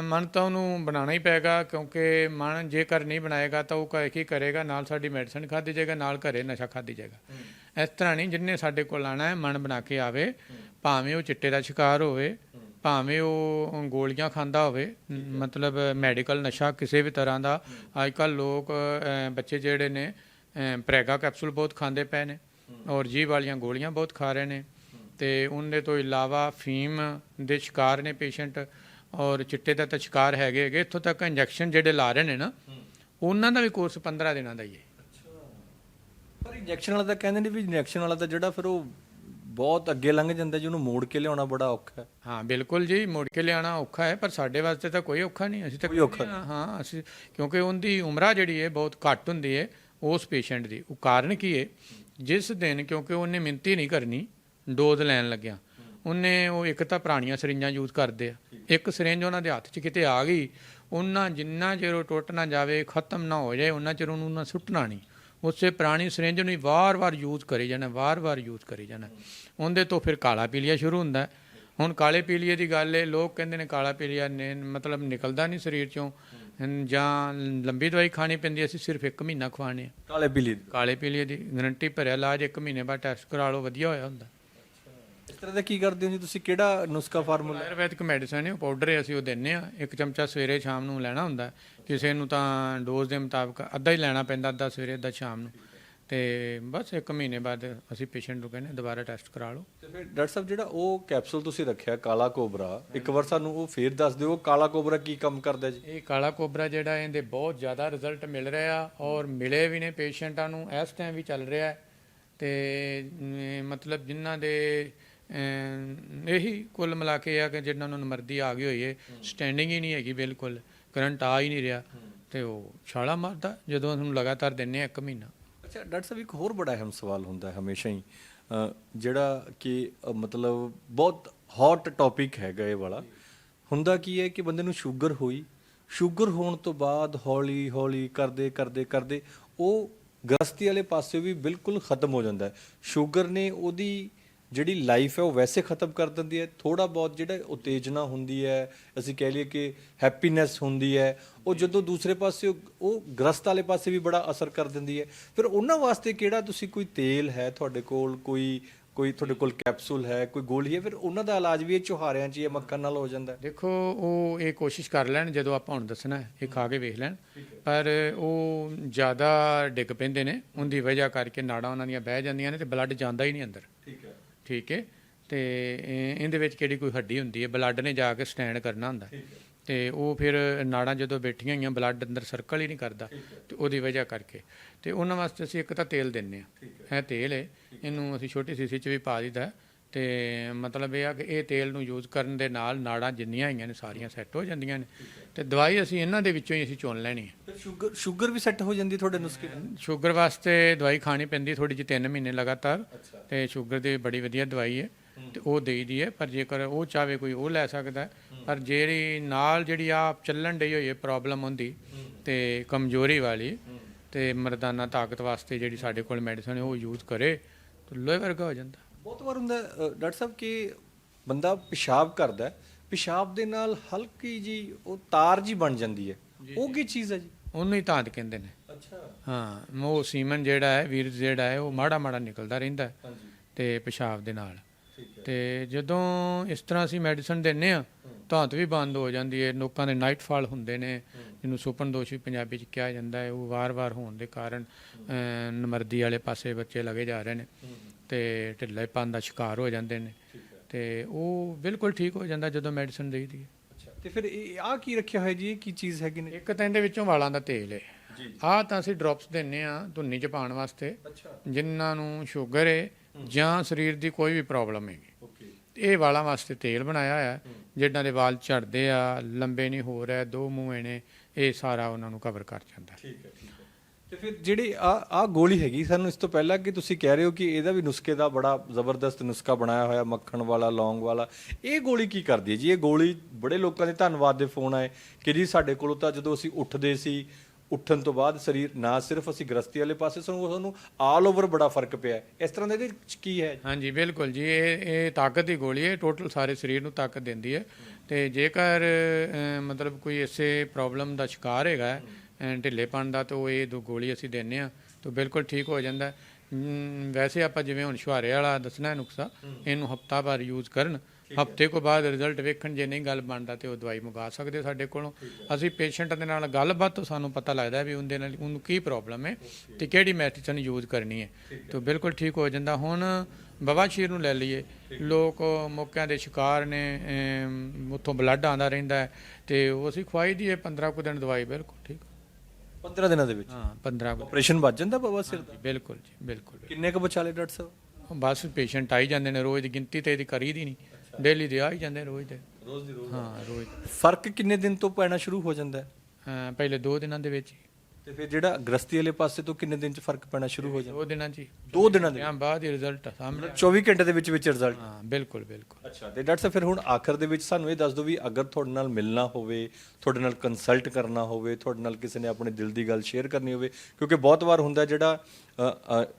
ਮਨ ਤਾਂ ਉਹਨੂੰ ਬਣਾਉਣਾ ਹੀ ਪਏਗਾ ਕਿਉਂਕਿ ਮਨ ਜੇਕਰ ਨਹੀਂ ਬਣਾਏਗਾ ਤਾਂ ਉਹ ਕ- ਕੀ ਕਰੇਗਾ? ਨਾਲ ਸਾਡੀ ਮੈਡੀਸਨ ਖਾਦੀ ਜਾਏਗਾ ਨਾਲ ਘਰੇ ਨਸ਼ਾ ਖਾਦੀ ਜਾਏਗਾ। ਇਸ ਤਰ੍ਹਾਂ ਨਹੀਂ ਜਿੰਨੇ ਸਾਡੇ ਕੋਲ ਆਣਾ ਹੈ ਮਨ ਬਣਾ ਕੇ ਆਵੇ। ਭਾਵੇਂ ਉਹ ਚਿੱਟੇ ਦਾ ਸ਼ਿਕਾਰ ਹੋਵੇ ਭਾਵੇਂ ਉਹ ਗੋਲੀਆਂ ਖਾਂਦਾ ਹੋਵੇ ਮਤਲਬ ਮੈਡੀਕਲ ਨਸ਼ਾ ਕਿਸੇ ਵੀ ਤਰ੍ਹਾਂ ਦਾ। ਅੱਜ ਕੱਲ ਲੋਕ ਬੱਚੇ ਜਿਹੜੇ ਨੇ ਪ੍ਰੈਗਾ ਕੈਪਸੂਲ ਬਹੁਤ ਖਾਂਦੇ ਪਏ ਨੇ ਔਰ ਜੀ ਵਾਲੀਆਂ ਗੋਲੀਆਂ ਬਹੁਤ ਖਾ ਰਹੇ ਨੇ। ਤੇ ਉਹਦੇ ਤੋਂ ਇਲਾਵਾ ਫੀਮ ਦੇ ਸ਼ਿਕਾਰ ਨੇ ਪੇਸ਼ੈਂਟ ਔਰ ਚਿੱਟੇ ਦਾ ਤਾਂ ਸ਼ਿਕਾਰ ਹੈਗੇ ਹੈਗੇ ਇੱਥੋਂ ਤੱਕ ਇੰਜੈਕਸ਼ਨ ਜਿਹੜੇ ਲਾ ਰਹੇ ਨੇ ਨਾ ਉਹਨਾਂ ਦਾ ਵੀ ਕੋਰਸ 15 ਦਿਨਾਂ ਦਾ ਹੀ ਹੈ। ਪਰ ਇੰਜੈਕਸ਼ਨ ਵਾਲਾ ਤਾਂ ਕਹਿੰਦੇ ਨੇ ਵੀ ਇੰਜੈਕਸ਼ਨ ਵਾਲਾ ਤਾਂ ਜਿਹੜਾ ਫਿਰ ਉਹ ਬਹੁਤ ਅੱਗੇ ਲੰਘ ਜਾਂਦਾ ਜੀ ਉਹਨੂੰ ਮੋੜ ਕੇ ਲਿਆਉਣਾ ਬੜਾ ਔਖਾ ਹੈ। ਹਾਂ ਬਿਲਕੁਲ ਜੀ ਮੁੜ ਕੇ ਲਿਆਣਾ ਔਖਾ ਹੈ ਪਰ ਸਾਡੇ ਵਾਸਤੇ ਤਾਂ ਕੋਈ ਔਖਾ ਨਹੀਂ ਅਸੀਂ ਤਾਂ ਕੋਈ ਔਖਾ ਹਾਂ, ਅਸੀਂ ਕਿਉਂਕਿ ਉਹਦੀ ਉਮਰਾ ਜਿਹੜੀ ਹੈ ਬਹੁਤ ਘੱਟ ਹੁੰਦੀ ਹੈ ਉਸ ਪੇਸ਼ੈਂਟ ਦੀ। ਉਹ ਕਾਰਨ ਕੀ ਹੈ? ਜਿਸ ਦਿਨ ਕਿਉਂਕਿ ਉਹਨੇ ਮਿੰਤੀ ਨਹੀਂ ਕਰਨੀ ਡੋਜ਼ ਲੈਣ ਲੱਗਿਆ ਉਹਨੇ ਉਹ ਇੱਕ ਤਾਂ ਪੁਰਾਣੀਆਂ ਸਰਿੰਜਾਂ ਯੂਜ਼ ਕਰਦੇ ਆ। ਇੱਕ ਸਰਿੰਜ ਉਹਨਾਂ ਦੇ ਹੱਥ 'ਚ ਕਿਤੇ ਆ ਗਈ ਉਹਨਾਂ ਜਿੰਨਾ ਚਿਰ ਉਹ ਟੁੱਟ ਨਾ ਜਾਵੇ ਖਤਮ ਨਾ ਹੋ ਜਾਏ ਉਹਨਾਂ ਚਿਰ ਉਹਨੂੰ ਨਾ ਸੁੱਟਣਾ ਨਹੀਂ। ਉਸੇ ਪੁਰਾਣੀ ਸਰਿੰਜ ਨੂੰ ਹੀ ਵਾਰ-ਵਾਰ ਯੂਜ਼ ਕਰੀ ਜਾਣਾ ਵਾਰ-ਵਾਰ ਯੂਜ਼ ਕਰੀ ਜਾਣਾ। ਉਹਦੇ ਤੋਂ ਫਿਰ ਕਾਲਾ ਪੀਲੀਆ ਸ਼ੁਰੂ ਹੁੰਦਾ। ਹੁਣ ਕਾਲੇ ਪੀਲੀਏ ਦੀ ਗੱਲ ਹੈ ਲੋਕ ਕਹਿੰਦੇ ਨੇ ਕਾਲਾ ਪੀਲੀਆ ਨੇ ਮਤਲਬ ਨਿਕਲਦਾ ਨਹੀਂ ਸਰੀਰ ਚੋਂ। ਜਾਂ ਲੰਬੀ ਦਵਾਈ ਖਾਣੀ ਪੈਂਦੀ ਅਸੀਂ ਸਿਰਫ 1 ਮਹੀਨਾ ਖਵਾਣੇ ਕਾਲੇ ਪੀਲੀ ਦੀ। ਕਾਲੇ ਪੀਲੀਏ ਦੀ ਗਰੰਟੀ ਭਰਿਆ ਇਲਾਜ 1 ਮਹੀਨੇ ਬਾਅਦ ਟੈਸਟ ਕਰਾ ਲਓ ਵਧੀਆ ਹੋਇਆ ਹੁੰਦਾ। ਤਰ੍ਹਾਂ ਦਾ ਕੀ ਕਰਦੇ ਹੋ ਜੀ? ਤੁਸੀਂ ਕਿਹੜਾ ਨੁਸਖਾ ਫਾਰਮੂਲਾ? ਆਯੁਰਵੈਦਿਕ ਮੈਡੀਸਨ ਹੈ ਉਹ ਪਾਊਡਰ ਹੈ ਅਸੀਂ ਉਹ ਦਿੰਨੇ ਆ ਇੱਕ ਚਮਚਾ ਸਵੇਰੇ ਸ਼ਾਮ ਨੂੰ ਲੈਣਾ ਹੁੰਦਾ ਕਿਸੇ ਨੂੰ ਤਾਂ ਡੋਜ਼ ਦੇ ਮੁਤਾਬਕ ਅੱਧਾ ਹੀ ਲੈਣਾ ਪੈਂਦਾ ਅੱਧਾ ਸਵੇਰੇ ਅੱਧਾ ਸ਼ਾਮ ਨੂੰ। ਤੇ ਬਸ 1 ਮਹੀਨੇ ਬਾਅਦ ਅਸੀਂ ਪੇਸ਼ੈਂਟ ਨੂੰ ਕਹਿੰਦੇ ਦੁਬਾਰਾ ਟੈਸਟ ਕਰਾ ਲਓ। ਤੇ ਫਿਰ ਡਾਕਟਰ ਸਾਹਿਬ ਜਿਹੜਾ ਉਹ ਕੈਪਸੂਲ ਤੁਸੀਂ ਰੱਖਿਆ ਕਾਲਾ ਕੋਬਰਾ ਇੱਕ ਵਾਰ ਸਾਨੂੰ ਉਹ ਫੇਰ ਦੱਸ ਦਿਓ ਕਾਲਾ ਕੋਬਰਾ ਕੀ ਕੰਮ ਕਰਦਾ ਜੀ? ਇਹ ਕਾਲਾ ਕੋਬਰਾ ਜਿਹੜਾ ਇਹਦੇ ਬਹੁਤ ਜ਼ਿਆਦਾ ਰਿਜ਼ਲਟ ਮਿਲ ਰਿਹਾ ਔਰ ਮਿਲੇ ਵੀ ਨੇ ਪੇਸ਼ੈਂਟਾਂ ਨੂੰ ਇਸ ਟਾਈਮ ਵੀ ਚੱਲ ਰਿਹਾ ਹੈ। ਤੇ ਅਮ, ਮਤਲਬ ਜਿਨ੍ਹਾਂ ਦੇ ਇਹੀ ਕੁੱਲ ਮਿਲਾ ਕੇ ਆ ਕਿ ਜਿਨ੍ਹਾਂ ਨੂੰ ਨਮਰਦੀ ਆ ਗਈ ਹੋਈ ਹੈ। ਸਟੈਂਡਿੰਗ ਹੀ ਨਹੀਂ ਹੈਗੀ ਬਿਲਕੁਲ ਕਰੰਟ ਆ ਹੀ ਨਹੀਂ ਰਿਹਾ ਤੇ ਉਹ ਛਾਲਾ ਮਾਰਦਾ ਜਦੋਂ ਉਹਨੂੰ ਲਗਾਤਾਰ ਦਿੰਨੇ ਆ ਇੱਕ ਮਹੀਨਾ। ਅੱਛਾ ਡਾਕਟਰ ਸਾਹਿਬ ਇੱਕ ਹੋਰ ਬੜਾ ਅਹਿਮ ਸਵਾਲ ਹੁੰਦਾ ਹੈ ਹਮੇਸ਼ਾ ਹੀ ਜਿਹੜਾ ਕਿ ਮਤਲਬ ਬਹੁਤ ਹੌਟ ਟੌਪਿਕ ਹੈਗਾ ਇਹ ਵਾਲਾ। ਹੁੰਦਾ ਕੀ ਹੈ ਕਿ ਬੰਦੇ ਨੂੰ ਸ਼ੂਗਰ ਹੋਈ ਸ਼ੂਗਰ ਹੋਣ ਤੋਂ ਬਾਅਦ ਹੌਲੀ ਹੌਲੀ ਕਰਦੇ ਕਰਦੇ ਕਰਦੇ ਉਹ ਗ੍ਰਸਤੀ ਵਾਲੇ ਪਾਸੇ ਵੀ ਬਿਲਕੁਲ ਖਤਮ ਹੋ ਜਾਂਦਾ ਹੈ। ਸ਼ੂਗਰ ਨੇ ਉਹਦੀ ਜਿਹੜੀ ਲਾਈਫ ਹੈ ਉਹ ਵੈਸੇ ਖਤਮ ਕਰ ਦਿੰਦੀ ਹੈ ਥੋੜਾ ਬਹੁਤ ਜਿਹੜਾ ਉਤੇਜਨਾ ਹੁੰਦੀ ਹੈ ਅਸੀਂ ਕਹਿ ਲਈਏ ਕਿ ਹੈਪੀਨੈਸ ਹੁੰਦੀ ਹੈ ਉਹ ਜਦੋਂ ਦੂਸਰੇ ਪਾਸੇ ਉਹ- ਉਹ ਗ੍ਰਸਤ ਵਾਲੇ ਪਾਸੇ ਵੀ ਬੜਾ ਅਸਰ ਕਰ ਦਿੰਦੀ ਹੈ। ਫਿਰ ਉਹਨਾਂ ਵਾਸਤੇ ਕਿਹੜਾ ਤੁਸੀਂ ਕੋਈ ਤੇਲ ਹੈ ਤੁਹਾਡੇ ਕੋਲ ਕੋਈ ਕੋਈ ਤੁਹਾਡੇ ਕੋਲ ਕੈਪਸੂਲ ਹੈ ਕੋਈ ਗੋਲੀ ਹੈ ਫਿਰ ਉਹਨਾਂ ਦਾ ਇਲਾਜ ਵੀ ਇਹ ਚੁਹਾਰਿਆਂ 'ਚ ਜਾਂ ਮੱਖਣ ਨਾਲ ਹੋ ਜਾਂਦਾ ਹੈ। ਦੇਖੋ ਉਹ ਇਹ ਕੋਸ਼ਿਸ਼ ਕਰ ਲੈਣ ਜਦੋਂ ਆਪਾਂ ਹੁਣ ਦੱਸਣਾ ਹੈ, ਇਹ ਖਾ ਕੇ ਵੇਖ ਲੈਣ। ਪਰ ਉਹ ਜ਼ਿਆਦਾ ਡਿੱਗ ਪੈਂਦੇ ਨੇ ਉਹਦੀ ਵਜ੍ਹਾ ਕਰਕੇ ਨਾੜਾਂ ਉਹਨਾਂ ਦੀਆਂ ਬਹਿ ਜਾਂਦੀਆਂ ਨੇ ਤੇ ਬਲੱਡ ਜਾਂਦਾ ਹੀ ਨਹੀਂ ਅੰਦਰ। ਠੀਕ ਹੈ। ਠੀਕ ਹੈ। ਤੇ ਇਹ- ਇਹਦੇ ਵਿੱਚ ਕਿਹੜੀ ਕੋਈ ਹੱਡੀ ਹੁੰਦੀ ਹੈ? ਬਲੱਡ ਨੇ ਜਾ ਕੇ ਸਟੈਂਡ ਕਰਨਾ ਹੁੰਦਾ। ਤੇ ਉਹ ਫਿਰ ਨਾੜਾਂ ਜਦੋਂ ਬੈਠੀਆਂ ਹੋਈਆਂ ਬਲੱਡ ਅੰਦਰ ਸਰਕਲ ਹੀ ਨਹੀਂ ਕਰਦਾ। ਤੇ ਉਹਦੀ ਵਜ੍ਹਾ ਕਰਕੇ। ਤੇ ਉਹਨਾਂ ਵਾਸਤੇ ਅਸੀਂ ਇੱਕ ਤਾਂ ਤੇਲ ਦਿੰਨੇ ਆ ਇਹ ਤੇਲ ਹੈ। ਇਹਨੂੰ ਅਸੀਂ ਛੋਟੀ ਸੀਸੀ 'ਚ ਵੀ ਪਾ ਦਿੱਤਾ ਹੈ ਤੇ ਮਤਲਬ ਇਹ ਆ ਕਿ ਇਹ ਤੇਲ ਨੂੰ ਯੂਜ਼ ਕਰਨ ਦੇ ਨਾਲ ਨਾੜਾਂ ਜਿੰਨੀਆਂ ਹੈਗੀਆਂ ਨੇ ਸਾਰੀਆਂ ਸੈੱਟ ਹੋ ਜਾਂਦੀਆਂ ਨੇ। ਤੇ ਦਵਾਈ ਅਸੀਂ ਇਹਨਾਂ ਦੇ ਵਿੱਚੋਂ ਹੀ ਅਸੀਂ ਚੁਣ ਲੈਣੀ ਹੈ ਸ਼ੂਗਰ ਸ਼ੂਗਰ ਵੀ ਸੈੱਟ ਹੋ ਜਾਂਦੀ ਤੁਹਾਡੇ ਨੁਸਖੇ ਸ਼ੂਗਰ ਵਾਸਤੇ ਦਵਾਈ ਖਾਣੀ ਪੈਂਦੀ ਥੋੜੀ ਜਿਹੀ 3 ਮਹੀਨੇ ਲਗਾਤਾਰ। ਤੇ ਸ਼ੂਗਰ ਦੀ ਬੜੀ ਵਧੀਆ ਦਵਾਈ ਹੈ। ਤੇ ਉਹ ਦੇਈਦੀ ਹੈ ਪਰ ਜੇਕਰ ਉਹ ਚਾਵੇ ਕੋਈ ਉਹ ਲੈ ਸਕਦਾ। ਪਰ ਜਿਹੜੀ ਨਾਲ ਜਿਹੜੀ ਆ ਚੱਲਣ ਡਈ ਹੋਈ ਹੈ ਪ੍ਰੋਬਲਮ ਹੁੰਦੀ ਤੇ ਕਮਜ਼ੋਰੀ ਵਾਲੀ ਤੇ ਮਰਦਾਨਾ ਤਾਕਤ ਵਾਸਤੇ ਜਿਹੜੀ ਸਾਡੇ ਕੋਲ ਮੈਡੀਸਨ ਹੈ ਉਹ ਯੂਜ਼ ਕਰੇ ਤਾਂ ਲੋਹੇ ਵਰਗਾ ਹੋ ਜਾਂਦਾ। ਬਹੁਤ ਵਾਰ ਹੁੰਦਾ ਹੈ, ਅ, ਡਾਕਟਰ ਸਾਹਿਬ ਕਿ ਬੰਦਾ ਪਿਸ਼ਾਬ ਕਰਦਾ ਹੈ, ਪਿਸ਼ਾਬ ਦੇ ਨਾਲ ਹਲਕੀ ਜੀ ਉਹ ਤਾਰ ਜੀ ਬਣ ਜਾਂਦੀ ਹੈ। ਉਹ ਕੀ ਚੀਜ਼ ਹੈ ਜੀ? ਉਹਨੂੰ ਹੀ ਤਾਂਤ ਕਹਿੰਦੇ ਨੇ। ਅੱਛਾ। ਹਾਂ ਉਹ ਸੀਮਨ ਜਿਹੜਾ ਹੈ ਵੀਰ ਜਿਹੜਾ ਹੈ ਉਹ ਮਾੜਾ ਮਾੜਾ ਨਿਕਲਦਾ ਰਹਿੰਦਾ ਹੈ ਹਾਂਜੀ। ਤੇ ਪਿਸ਼ਾਬ ਦੇ ਨਾਲ। ਤੇ ਜਦੋਂ ਇਸ ਤਰ੍ਹਾਂ ਅਸੀਂ ਮੈਡੀਸਨ ਦਿੰਨੇ ਆ ਧਾਤ ਵੀ ਬੰਦ ਹੋ ਜਾਂਦੀ ਹੈ। ਲੋਕਾਂ ਦੇ ਨਾਈਟਫਾਲ ਹੁੰਦੇ ਨੇ ਜਿਹਨੂੰ ਸੁਪਨ ਦੋਸ਼ ਵੀ ਪੰਜਾਬੀ ਚ ਕਿਹਾ ਜਾਂਦਾ ਹੈ ਉਹ ਵਾਰ-ਵਾਰ ਹੋਣ ਦੇ ਕਾਰਨ ਅਹ, ਨਮਰਦੀ ਵਾਲੇ ਪਾਸੇ ਬੱਚੇ ਲਗੇ ਜਾ ਰਹੇ ਨੇ। ਤੇ ਢਿੱਲੇਪਨ ਦਾ ਸ਼ਿਕਾਰ ਹੋ ਜਾਂਦੇ ਨੇ। ਤੇ ਉਹ ਬਿਲਕੁਲ ਠੀਕ ਹੋ ਜਾਂਦਾ ਜਦੋਂ ਮੈਡੀਸਨ ਦੇਈਦੀ ਹੈ। ਅੱਛਾ। ਤੇ ਫਿਰ ਇਹ ਆ ਕੀ ਰੱਖਿਆ ਹੋਇਆ ਜੀ? ਇਹ ਕੀ ਚੀਜ਼ ਹੈਗੀ ਨੇ? ਇੱਕ ਤਾਂ ਇਹਦੇ ਵਿੱਚੋਂ ਵਾਲਾਂ ਦਾ ਤੇਲ ਹੈ। ਆਹ ਤਾਂ ਅਸੀਂ ਡ੍ਰੌਪਸ ਦਿੰਨੇ ਆ ਧੁੰਨੀ ਚ ਪਾਉਣ ਵਾਸਤੇ। ਜਿਨ੍ਹਾਂ ਨੂੰ ਸ਼ੂਗਰ ਹੈ ਜਾਂ ਸਰੀਰ ਦੀ ਕੋਈ ਵੀ ਪ੍ਰੋਬਲਮ ਹੈਗੀ। ਇਹ ਵਾਲਾਂ ਵਾਸਤੇ ਤੇਲ ਬਣਾਇਆ ਹੋਇਆ। ਜਿਨ੍ਹਾਂ ਦੇ ਵਾਲ ਝੜਦੇ ਆ ਲੰਬੇ ਨਹੀਂ ਹੋ ਰਹੇ ਦੋ ਮੂੰਹ ਨੇ ਇਹ ਸਾਰਾ ਉਹਨਾਂ ਨੂੰ ਕਵਰ ਕਰ ਜਾਂਦਾ ਠੀਕ ਹੈ। ਤੇ ਫਿਰ ਜਿਹੜੀ ਆ ਆ ਗੋਲੀ ਹੈਗੀ, ਸਾਨੂੰ ਇਸ ਤੋਂ ਪਹਿਲਾਂ ਕਿ ਤੁਸੀਂ ਕਹਿ ਰਹੇ ਹੋ ਕਿ ਇਹਦਾ ਵੀ ਨੁਸਖੇ ਦਾ ਬੜਾ ਜ਼ਬਰਦਸਤ ਨੁਸਖਾ ਬਣਾਇਆ ਹੋਇਆ, ਮੱਖਣ ਵਾਲਾ, ਲੌਂਗ ਵਾਲਾ। ਇਹ ਗੋਲੀ ਕੀ ਕਰਦੀ ਹੈ ਜੀ? ਇਹ ਗੋਲੀ ਬੜੇ ਲੋਕਾਂ ਦੇ ਧੰਨਵਾਦ ਦੇ ਫੋਨ ਆਏ ਕਿ ਜੀ ਸਾਡੇ ਕੋਲੋਂ ਤਾਂ ਜਦੋਂ ਅਸੀਂ ਉੱਠਦੇ ਸੀ, ਉੱਠਣ ਤੋਂ ਬਾਅਦ ਸਰੀਰ ਨਾ ਸਿਰਫ ਅਸੀਂ ਗ੍ਰਸਤੀ ਵਾਲੇ ਪਾਸੇ ਸਾਨੂੰ ਸਾਨੂੰ ਆਲ ਓਵਰ ਬੜਾ ਫ਼ਰਕ ਪਿਆ ਇਸ ਤਰ੍ਹਾਂ ਦਾ ਇਹਦੇ ਵਿੱਚ ਕੀ ਹੈ? ਹਾਂਜੀ, ਬਿਲਕੁਲ ਜੀ। ਇਹ ਇਹ ਤਾਕਤ ਦੀ ਗੋਲੀ ਹੈ ਟੋਟਲ ਸਾਰੇ ਸਰੀਰ ਨੂੰ ਤਾਕਤ ਦਿੰਦੀ ਹੈ। ਤੇ ਜੇਕਰ ਮਤਲਬ ਕੋਈ ਇਸੇ ਪ੍ਰੋਬਲਮ ਦਾ ਸ਼ਿਕਾਰ ਹੈਗਾ ਢਿੱਲੇਪਣ ਦਾ ਤਾਂ ਉਹ ਇਹ ਦੋ ਗੋਲੀ ਅਸੀਂ ਦਿੰਨੇ ਆ ਤਾਂ ਬਿਲਕੁਲ ਠੀਕ ਹੋ ਜਾਂਦਾ। ਵੈਸੇ ਆਪਾਂ ਜਿਵੇਂ ਹੁਣ ਸ਼ੁਹਾਰੇ ਵਾਲਾ ਦੱਸਣਾ ਨੁਕਸਾ ਇਹਨੂੰ ਹਫਤਾ ਭਰ ਯੂਜ਼ ਕਰਨ ਹਫ਼ਤੇ ਕੋ ਬਾਅਦ ਰਿਜ਼ਲਟ ਵੇਖਣ ਜੇ ਨਹੀਂ ਗੱਲ ਬਣਦਾ ਤੇ ਉਹ ਦਵਾਈ ਮੰਗਾ ਸਕਦੇ ਸਾਡੇ ਕੋਲੋਂ। ਅਸੀਂ ਪੇਸ਼ੈਂਟ ਦੇ ਨਾਲ ਗੱਲਬਾਤ ਤੋਂ ਸਾਨੂੰ ਪਤਾ ਲੱਗਦਾ ਵੀ ਉਹਦੇ ਨਾਲ ਉਹਨੂੰ ਕੀ ਪ੍ਰੋਬਲਮ ਹੈ ਤੇ ਕਿਹੜੀ ਮੈਡੀਸਨ ਯੂਜ਼ ਕਰਨੀ ਹੈ। ਤਾਂ ਬਿਲਕੁਲ ਠੀਕ ਹੋ ਜਾਂਦਾ। ਹੁਣ ਬਵਾਸ਼ੀਰ ਨੂੰ ਲੈ ਲਈਏ। ਲੋਕ ਮੌਕਿਆਂ ਦੇ ਸ਼ਿਕਾਰ ਨੇ ਉੱਥੋਂ ਬਲੱਡ ਆਉਂਦਾ ਰਹਿੰਦਾ ਤੇ ਉਹ ਅਸੀਂ ਖਵਾਈ ਦੀ ਹੈ 15 ਕੁ ਦਿਨ ਦਵਾਈ ਬਿਲਕੁਲ ਠੀਕ। 15 ਦਿਨਾਂ ਦੇ ਵਿੱਚ। ਹਾਂ 15 ਕੁ ਆਪਰੇਸ਼ਨ ਵੱਜ ਜਾਂਦਾ ਬਾਬਾ ਸਿਰ ਦਾ? ਬਿਲਕੁਲ ਜੀ ਬਿਲਕੁਲ। ਕਿੰਨੇ ਕੁ ਬਚਾ ਲਏ ਡਾਕਟਰ ਸਾਹਿਬ? ਬਸ ਪੇਸ਼ੈਂਟ ਆਈ ਜਾਂਦੇ ਨੇ ਰੋਜ਼ ਦੀ ਗਿਣਤੀ ਤੇ ਇਹਦੀ ਕਰੀ ਦੀ ਨਹੀਂ ਡੇਲੀ ਦੇ ਆ ਹੀ ਜਾਂਦੇ ਰੋਜ਼ ਦੇ। ਰੋਜ਼ ਦੀ ਰੋਜ਼ ਹਾਂ ਰੋਜ਼। ਫ਼ਰਕ ਕਿੰਨੇ ਦਿਨ ਤੋਂ ਪੈਣਾ ਸ਼ੁਰੂ ਹੋ ਜਾਂਦਾ ਹੈ? ਹਾਂ, ਪਹਿਲੇ 2 ਦਿਨਾਂ ਦੇ ਵਿੱਚ। ਤੇ ਫਿਰ ਜਿਹੜਾ ਗ੍ਰਸਤੀ ਵਾਲੇ ਪਾਸੇ ਤੋਂ ਕਿੰਨੇ ਦਿਨ ਚ ਫ਼ਰਕ ਪੈਣਾ ਸ਼ੁਰੂ ਹੋ ਜਾਂਦਾ? ਦੋ ਦਿਨਾਂ ਹੀ। ਦੋ ਦਿਨਾਂ ਦੇ ਜਾਂ ਬਾਅਦ ਹੀ ਰਿਜ਼ਲਟ ਸਾਹਮਣੇ 24 ਘੰਟੇ ਦੇ ਵਿੱਚ ਵਿੱਚ ਰਿਜ਼ਲਟ ਹਾਂ ਬਿਲਕੁਲ ਬਿਲਕੁਲ। ਅੱਛਾ ਤੇ ਡਾਕਟਰ ਸਾਹਿਬ ਫਿਰ ਹੁਣ ਆਖਰ ਦੇ ਵਿੱਚ ਸਾਨੂੰ ਇਹ ਦੱਸ ਦਿਓ ਵੀ ਅਗਰ ਤੁਹਾਡੇ ਨਾਲ ਮਿਲਣਾ ਹੋਵੇ ਤੁਹਾਡੇ ਨਾਲ ਕੰਸਲਟ ਕਰਨਾ ਹੋਵੇ ਤੁਹਾਡੇ ਨਾਲ ਕਿਸੇ ਨੇ ਆਪਣੇ ਦਿਲ ਦੀ ਗੱਲ ਸ਼ੇਅਰ ਕਰਨੀ ਹੋਵੇ ਕਿਉਂਕਿ ਬਹੁਤ ਵਾਰ ਹੁੰਦਾ ਜਿਹੜਾ